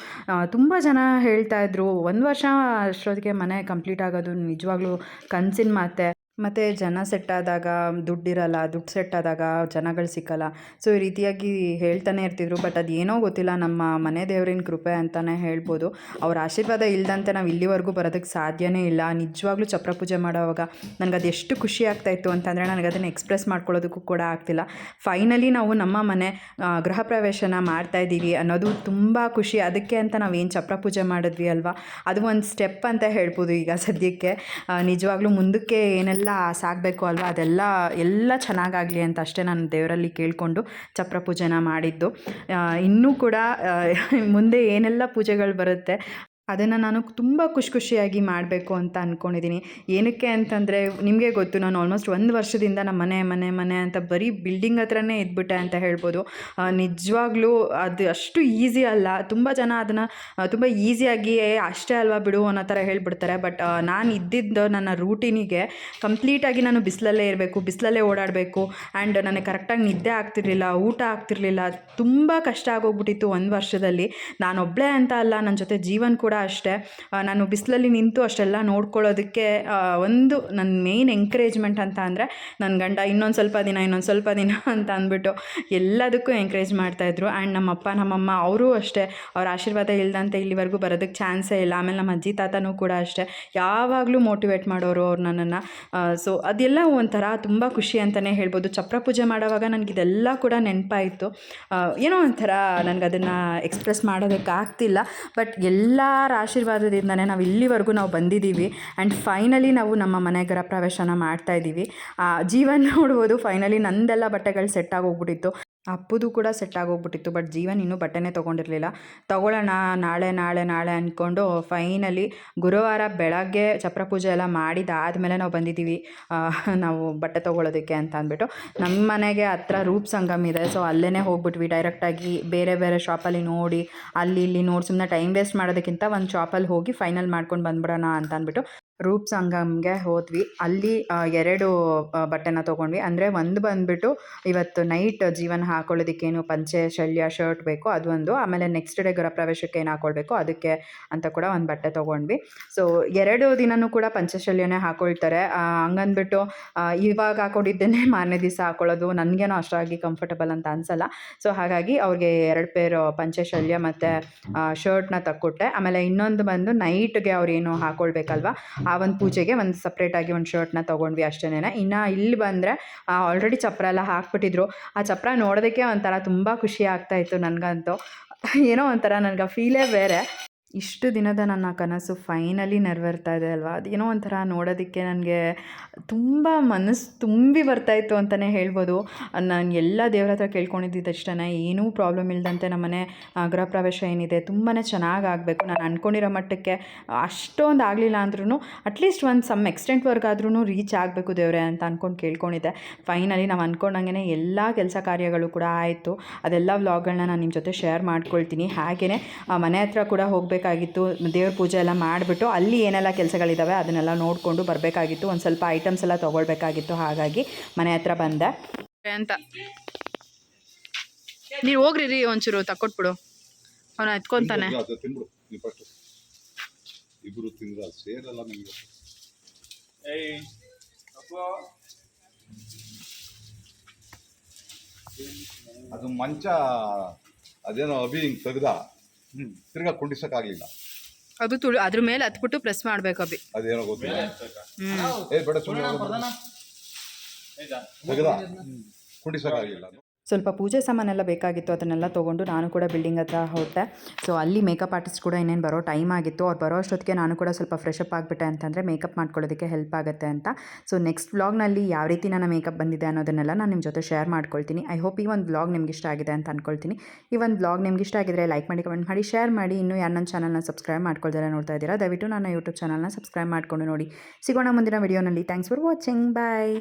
ತುಂಬ ಜನ ಹೇಳ್ತಾ ಇದ್ರು, ಒಂದು ವರ್ಷ ಅಷ್ಟೊತ್ತಿಗೆ ಮನೆ ಕಂಪ್ಲೀಟ್ ಆಗೋದು ನಿಜವಾಗ್ಲೂ ಕನಸಿನ ಮಾತೆ. ಮತ್ತು ಜನ ಸೆಟ್ ಆದಾಗ ದುಡ್ಡಿರಲ್ಲ, ದುಡ್ಡು ಸೆಟ್ ಆದಾಗ ಜನಗಳು ಸಿಕ್ಕಲ್ಲ. ಸೊ ಈ ರೀತಿಯಾಗಿ ಹೇಳ್ತಾನೆ ಇರ್ತಿದ್ರು ಬಟ್ ಅದು ಏನೋ ಗೊತ್ತಿಲ್ಲ. ನಮ್ಮ ಮನೆ ದೇವರಿನ ಕೃಪೆ ಅಂತಲೇ ಹೇಳ್ಬೋದು. ಅವ್ರ ಆಶೀರ್ವಾದ ಇಲ್ಲದಂತೆ ನಾವು ಇಲ್ಲಿವರೆಗೂ ಬರೋದಕ್ಕೆ ಸಾಧ್ಯವೇ ಇಲ್ಲ. ನಿಜವಾಗ್ಲೂ ಚಪ್ರ ಪೂಜೆ ಮಾಡೋವಾಗ ನನಗೆ ಅದು ಎಷ್ಟು ಖುಷಿ ಆಗ್ತಾಯಿತ್ತು ಅಂತಂದರೆ ನನಗೆ ಅದನ್ನು ಎಕ್ಸ್ಪ್ರೆಸ್ ಮಾಡ್ಕೊಳ್ಳೋದಕ್ಕೂ ಕೂಡ ಆಗ್ತಿಲ್ಲ. ಫೈನಲಿ ನಾವು ನಮ್ಮ ಮನೆ ಗೃಹ ಪ್ರವೇಶನ ಮಾಡ್ತಾ ಇದ್ದೀವಿ ಅನ್ನೋದು ತುಂಬ ಖುಷಿ. ಅದಕ್ಕೆ ಅಂತ ನಾವು ಏನು ಚಪ್ರ ಪೂಜೆ ಮಾಡಿದ್ವಿ ಅಲ್ವಾ? ಅದು ಒಂದು ಸ್ಟೆಪ್ ಅಂತ ಹೇಳ್ಬೋದು ಈಗ ಸದ್ಯಕ್ಕೆ. ನಿಜವಾಗ್ಲೂ ಮುಂದಕ್ಕೆ ಏನೆಲ್ಲ ಸಾಗಬೇಕು ಅಲ್ವಾ? ಅದೆಲ್ಲ, ಎಲ್ಲ ಚೆನ್ನಾಗಾಗಲಿ ಅಂತ ಅಷ್ಟೇ ನಾನು ದೇವರಲ್ಲಿ ಕೇಳಿಕೊಂಡು ಚಪ್ರ ಪೂಜೆನ ಮಾಡಿದ್ದು. ಇನ್ನೂ ಕೂಡ ಮುಂದೆ ಏನೆಲ್ಲ ಪೂಜೆಗಳು ಬರುತ್ತೆ ಅದನ್ನು ನಾನು ತುಂಬ ಖುಷಿ ಖುಷಿಯಾಗಿ ಮಾಡಬೇಕು ಅಂತ ಅಂದ್ಕೊಂಡಿದ್ದೀನಿ ಏನಕ್ಕೆ ಅಂತಂದರೆ ನಿಮಗೆ ಗೊತ್ತು ನಾನು ಆಲ್ಮೋಸ್ಟ್ ಒಂದು ವರ್ಷದಿಂದ ನಮ್ಮ ಮನೆ ಮನೆ ಮನೆ ಅಂತ ಬರೀ ಬಿಲ್ಡಿಂಗ್ ಹತ್ರನೇ ಇದ್ಬಿಟ್ಟೆ ಅಂತ ಹೇಳ್ಬೋದು. ನಿಜವಾಗ್ಲೂ ಅದು ಅಷ್ಟು ಈಸಿ ಅಲ್ಲ. ತುಂಬ ಜನ ಅದನ್ನು ತುಂಬ ಈಸಿಯಾಗಿ "ಏ, ಅಷ್ಟೇ ಅಲ್ವಾ ಬಿಡು ಅನ್ನೋ ಥರ ಹೇಳ್ಬಿಡ್ತಾರೆ. ಬಟ್ ನಾನು ಇದ್ದಿದ್ದು ನನ್ನ ರೂಟೀನಿಗೆ ಕಂಪ್ಲೀಟಾಗಿ ನಾನು ಬಿಸಿಲಲ್ಲೇ ಇರಬೇಕು ಬಿಸಿಲಲ್ಲೇ ಓಡಾಡಬೇಕು. ಆ್ಯಂಡ್ ನನಗೆ ಕರೆಕ್ಟಾಗಿ ನಿದ್ದೆ ಆಗ್ತಿರ್ಲಿಲ್ಲ ಊಟ ಆಗ್ತಿರ್ಲಿಲ್ಲ. ತುಂಬ ಕಷ್ಟ ಆಗೋಗ್ಬಿಟ್ಟಿತ್ತು ಒಂದು ವರ್ಷದಲ್ಲಿ. ನಾನೊಬ್ಬಳೇ ಅಂತ ಅಲ್ಲ ನನ್ನ ಜೊತೆ ಜೀವನ್ ಕೂಡ ಅಷ್ಟೇ. ನಾನು ಬಿಸಿಲಲ್ಲಿ ನಿಂತು ಅಷ್ಟೆಲ್ಲ ನೋಡ್ಕೊಳ್ಳೋದಕ್ಕೆ ಒಂದು ನನ್ನ ಮೇಯ್ನ್ ಎಂಕರೇಜ್ಮೆಂಟ್ ಅಂತ ಅಂದರೆ ನನ್ನ ಗಂಡ ಇನ್ನೊಂದು ಸ್ವಲ್ಪ ದಿನ, ಇನ್ನೊಂದು ಸ್ವಲ್ಪ ದಿನ ಅಂತ ಅಂದ್ಬಿಟ್ಟು ಎಲ್ಲದಕ್ಕೂ ಎಂಕರೇಜ್ ಮಾಡ್ತಾಯಿದ್ರು ಆ್ಯಂಡ್ ನಮ್ಮಪ್ಪ, ನಮ್ಮಮ್ಮ ಅವರೂ ಅಷ್ಟೇ. ಅವ್ರ ಆಶೀರ್ವಾದ ಇಲ್ಲದಂತೆ ಇಲ್ಲಿವರೆಗೂ ಬರೋದಕ್ಕೆ ಚಾನ್ಸೇ ಇಲ್ಲ. ಆಮೇಲೆ ನಮ್ಮ ಅಜ್ಜಿ ತಾತನೂ ಕೂಡ ಅಷ್ಟೇ. ಯಾವಾಗಲೂ ಮೋಟಿವೇಟ್ ಮಾಡೋರು ಅವ್ರು ನನ್ನನ್ನು. ಸೊ ಅದೆಲ್ಲ ಒಂಥರ ತುಂಬ ಖುಷಿ ಅಂತಲೇ ಹೇಳ್ಬೋದು. ಚಪ್ರ ಪೂಜೆ ಮಾಡೋವಾಗ ನನಗೆ ಇದೆಲ್ಲ ಕೂಡ ನೆನಪಾಯಿತು. ಏನೋ ಒಂಥರ ನನಗೆ ಅದನ್ನು ಎಕ್ಸ್ಪ್ರೆಸ್ ಮಾಡೋದಕ್ಕೆ ಆಗ್ತಿಲ್ಲ. ಬಟ್ ಎಲ್ಲರ ಆಶೀರ್ವಾದದಿಂದನೇ ನಾವು ಇಲ್ಲಿವರೆಗೂ ನಾವು ಬಂದಿದ್ದೀವಿ. ಆ್ಯಂಡ್ ಫೈನಲಿ ನಾವು ನಮ್ಮ ಮನೆಗರ ಪ್ರವೇಶನ ಮಾಡ್ತಾ ಇದ್ದೀವಿ. ಆ, ಜೀವನ ನೋಡ್ಬೋದು ಫೈನಲಿ ನಂದೆಲ್ಲ ಬಟ್ಟೆಗಳು ಸೆಟ್ ಆಗೋಗ್ಬಿಟ್ಟಿತ್ತು ಅಪ್ಪುದು ಕೂಡ ಸೆಟ್ ಆಗೋಗ್ಬಿಟ್ಟಿತ್ತು ಬಟ್ ಜೀವನ್ ಇನ್ನೂ ಬಟ್ಟೆನೇ ತೊಗೊಂಡಿರಲಿಲ್ಲ. ತಗೊಳ್ಳೋಣ, ನಾಳೆ ನಾಳೆ ನಾಳೆ ಅಂದ್ಕೊಂಡು ಫೈನಲಿ ಗುರುವಾರ ಬೆಳಗ್ಗೆ ಚಪ್ರ ಪೂಜೆ ಎಲ್ಲ ಮಾಡಿದಾದಮೇಲೆ ನಾವು ಬಂದಿದ್ದೀವಿ. ನಾವು ಬಟ್ಟೆ ತೊಗೊಳೋದಕ್ಕೆ ಅಂತ ಅಂದ್ಬಿಟ್ಟು. ನಮ್ಮ ಮನೆಗೆ ಹತ್ರ ರೂಪ್ ಸಂಗಮ್ ಇದೆ ಸೊ ಅಲ್ಲೇ ಹೋಗ್ಬಿಟ್ವಿ ಡೈರೆಕ್ಟಾಗಿ ಬೇರೆ ಬೇರೆ ಶಾಪಲ್ಲಿ ನೋಡಿ, ಅಲ್ಲಿ ಇಲ್ಲಿ ನೋಡಿ ಸುಮ್ಮನೆ ಟೈಮ್ ವೇಸ್ಟ್ ಮಾಡೋದಕ್ಕಿಂತ ಒಂದು ಶಾಪಲ್ಲಿ ಹೋಗಿ ಫೈನಲ್ ಮಾಡ್ಕೊಂಡು ಬಂದ್ಬಿಡೋಣ ಅಂತ ಅಂದ್ಬಿಟ್ಟು. ರೂಪ್ ಸಂಗಮ್ಗೆ ಹೋದ್ವಿ. ಅಲ್ಲಿ ಎರಡು ಬಟ್ಟೆನ ತೊಗೊಂಡ್ವಿ. ಅಂದರೆ ಒಂದು ಬಂದುಬಿಟ್ಟು ಇವತ್ತು ನೈಟ್ ಜೀವನ ಹಾಕೊಳ್ಳೋದಕ್ಕೇನು ಪಂಚೆ, ಶಲ್ಯ, ಶರ್ಟ್ ಬೇಕು ಅದೊಂದು. ಆಮೇಲೆ ನೆಕ್ಸ್ಟ್ ಡೇ ಗೃಹ ಪ್ರವೇಶಕ್ಕೆ ಏನು ಹಾಕೊಳ್ಬೇಕು ಅದಕ್ಕೆ ಅಂತ ಕೂಡ ಒಂದು ಬಟ್ಟೆ ತೊಗೊಂಡ್ವಿ. ಸೊ ಎರಡು ದಿನವೂ ಕೂಡ ಪಂಚಶಲ್ಯನೇ ಹಾಕೊಳ್ತಾರೆ. ಹಾಕ್ಕೊಳ್ತಾರೆ ಹಂಗಂದ್ಬಿಟ್ಟು ಇವಾಗ ಹಾಕೊಂಡಿದ್ದೇನೆ ಮಾರನೇ ದಿವಸ ಹಾಕೊಳ್ಳೋದು. ನನಗೇನೋ ಅಷ್ಟಾಗಿ ಕಂಫರ್ಟಬಲ್ ಅಂತ ಅನಿಸಲ್ಲ. ಸೊ ಹಾಗಾಗಿ ಅವ್ರಿಗೆ ಎರಡು ಪೇರು ಪಂಚಶಲ್ಯ ಮತ್ತು ಶರ್ಟ್ನ ತಕ್ಕೊಟ್ಟೆ. ಆಮೇಲೆ ಇನ್ನೊಂದು ಬಂದು ನೈಟ್ಗೆ ಅವ್ರು ಏನು ಹಾಕೊಳ್ಬೇಕಲ್ವ? ಆ ಒಂದು ಪೂಜೆಗೆ ಒಂದು ಸಪ್ರೇಟಾಗಿ ಒಂದು ಶರ್ಟ್ನ ತೊಗೊಂಡ್ವಿ ಅಷ್ಟೇನೆ ಇನ್ನು ಇಲ್ಲಿ ಬಂದರೆ ಆಲ್ರೆಡಿ ಚಪ್ರ ಎಲ್ಲ ಹಾಕ್ಬಿಟ್ಟಿದ್ರು. ಆ ಚಪ್ರ ನೋಡೋದಕ್ಕೆ ಒಂಥರ ತುಂಬ ಖುಷಿ ಆಗ್ತಾಯಿತ್ತು ನನಗಂತೂ. ಏನೋ ಒಂಥರ ನನಗೆ ಫೀಲೇ ಬೇರೆ. ಇಷ್ಟು ದಿನದ ನನ್ನ ಕನಸು ಫೈನಲಿ ನೆರವೇರ್ತಾ ಇದೆ ಅಲ್ವಾ? ಅದೇನೋ ಒಂಥರ ನೋಡೋದಕ್ಕೆ ನನಗೆ ತುಂಬ ಮನಸ್ಸು ತುಂಬಿ ಬರ್ತಾಯಿತ್ತು ಅಂತಲೇ ಹೇಳ್ಬೋದು. ನಾನು ಎಲ್ಲ ದೇವ್ರ ಹತ್ರ ಕೇಳ್ಕೊಂಡಿದ್ದಷ್ಟೇ ಏನೂ ಪ್ರಾಬ್ಲಮ್ ಇಲ್ಲದಂತೆ ನಮ್ಮನೆ ಮನೆ ಗೃಹ ಪ್ರವೇಶ ಏನಿದೆ ತುಂಬಾ ಚೆನ್ನಾಗಿ ಆಗಬೇಕು. ನಾನು ಅಂದ್ಕೊಂಡಿರೋ ಮಟ್ಟಕ್ಕೆ ಅಷ್ಟೊಂದು ಆಗಲಿಲ್ಲ ಅಂದ್ರೂ ಅಟ್ಲೀಸ್ಟ್ ಒಂದು ಸಮ್ ಎಕ್ಸ್ಟೆಂಟ್ವರೆಗಾದ್ರೂ ರೀಚ್ ಆಗಬೇಕು ದೇವ್ರೆ ಅಂತ ಅಂದ್ಕೊಂಡು ಕೇಳ್ಕೊಂಡಿದ್ದೆ. ಫೈನಲಿ ನಾವು ಅಂದ್ಕೊಂಡಂಗೆ ಎಲ್ಲ ಕೆಲಸ ಕಾರ್ಯಗಳು ಕೂಡ ಆಯಿತು. ಅದೆಲ್ಲ ವ್ಲಾಗ್ಗಳನ್ನ ನಾನು ನಿಮ್ಮ ಜೊತೆ ಶೇರ್ ಮಾಡ್ಕೊಳ್ತೀನಿ. ಹಾಗೆಯೇ ಮನೆ ಹತ್ರ ಕೂಡ ಹೋಗಬೇಕಾಗಿತ್ತು ದೇವ್ರ ಪೂಜೆ ಎಲ್ಲ ಮಾಡಿಬಿಟ್ಟು ಅಲ್ಲಿ ಏನೆಲ್ಲ ಕೆಲಸಗಳಿದ್ದಾವೆ ಅದನ್ನೆಲ್ಲ ನೋಡಿಕೊಂಡು ಬರಬೇಕಾಗಿತ್ತು. ಒಂದು ಸ್ವಲ್ಪ ಐಟಮ್ಸ್ ಎಲ್ಲ ತೊಗೊಳ್ಬೇಕಾಗಿತ್ತು ಹಾಗಾಗಿ ಮನೆ ಹತ್ರ ಬಂದೆ. ಅಂತ. ನೀವು ಹೋಗ್ರಿ ರೀ ಒಂಚೂರು ತಕ್ಕೊಟ್ಬಿಡು. ಅವನು ಎತ್ಕೊತಾನೆ. ತಿಂದ್ರೆ ಅದು ಸೇರಲ್ಲ ನಿಮಗೆ. ಅದು ಮಂಚ ಅದೇನೋ ಅಭಿ ಹಿಂಗ್ ತೆಗ್ದ. ಹ್ಮ್. ತಿರ್ಗಾ ಕುಂಡಿಸಕ್ಕಾಗ್ಲಿಲ್ಲ. ಅದು ತುಳು ಅದ್ರ ಮೇಲೆ ಹತ್ಬಿಟ್ಟು ಪ್ರೆಸ್ ಮಾಡ್ಬೇಕು ಅಭಿ. ಅದೇನೋ ಗೊತ್ತಿಲ್ಲ. ಹ್ಞೂ ಏ ಬೇಡ ಸುಮ್ಮನೆ ತೆಗ್ದ? ಕುಂಡಿಸಕ್ಕಾಗ್ಲಿಲ್ಲ. ಸ್ವಲ್ಪ ಪೂಜೆ ಸಾಮಾನೆಲ್ಲ ಬೇಕಾಗಿತ್ತು, ಅದನ್ನೆಲ್ಲ ತೊಗೊಂಡು ನಾನು ಕೂಡ ಬಿಲ್ಡಿಂಗ್ ಹತ್ರ ಹೊರಟೆ ಸೊ ಅಲ್ಲಿ ಮೇಕಪ್ ಆರ್ಟಿಸ್ಟ್ ಕೂಡ ಇನ್ನೇನು ಬರೋ ಟೈಮ್ ಆಗಿತ್ತು. ಅವ್ರು ಬರೋ ಅಷ್ಟೊತ್ತಿಗೆ ನಾನು ಕೂಡ ಸ್ವಲ್ಪ ಫ್ರೆಶ್ ಆಗಿಬಿಟ್ಟೆ ಅಂತಂದರೆ ಮೇಕಪ್ ಮಾಡ್ಕೊಳ್ಳೋದಕ್ಕೆ ಹೆಲ್ಪ್ ಆಗುತ್ತೆ ಅಂತ. ಸೊ ನೆಕ್ಸ್ಟ್ ವ್ಲಾಗ್ನಲ್ಲಿ ಯಾವ ರೀತಿ ನನ್ನ ಮೇಕಪ್ ಬಂದಿದೆ ಅನ್ನೋದನ್ನೆಲ್ಲ ನಾನು ನಿಮ್ಮ ಜೊತೆ ಶೇರ್ ಮಾಡ್ಕೊಳ್ತೀನಿ. ಐ ಹೋಪ್ ಈ ಒಂದು ವ್ಲಾಗ್ ನಿಮ್ಗೆ ಇಷ್ಟ ಆಗಿದೆ ಅಂತ ಅಂದ್ಕೊಳ್ತೀನಿ ಈ ಒಂದು ವ್ಲಾಗ್ ನಿಮ್ಗೆ ಇಷ್ಟ ಆಗಿದ್ರೆ ಲೈಕ್ ಮಾಡಿ ಕಮೆಂಟ್ ಮಾಡಿ ಶೇರ್ ಮಾಡಿ. ಇನ್ನೂ ಯಾರು ನನ್ನ ಚಾನಲ್ನ ಸಬ್ಸ್ಕ್ರೈಬ್ ಮಾಡ್ಕೊಳ್ತಾರೆ ನೋಡ್ತಾ ಇದ್ದೀರಾ, ದಯವಿಟ್ಟು ನನ್ನ ಯೂಟ್ಯೂಬ್ ಚಾನಲ್ನ ಸಬ್ಸ್ಕ್ರೈಬ್ ಮಾಡ್ಕೊಂಡು ನೋಡಿ. ಸಿಗೋಣ ಮುಂದಿನ ವಿಡಿಯೋನಲ್ಲಿ ಥ್ಯಾಂಕ್ಸ್ ಫಾರ್ ವಾಚಿಂಗ್ ಬಾಯ್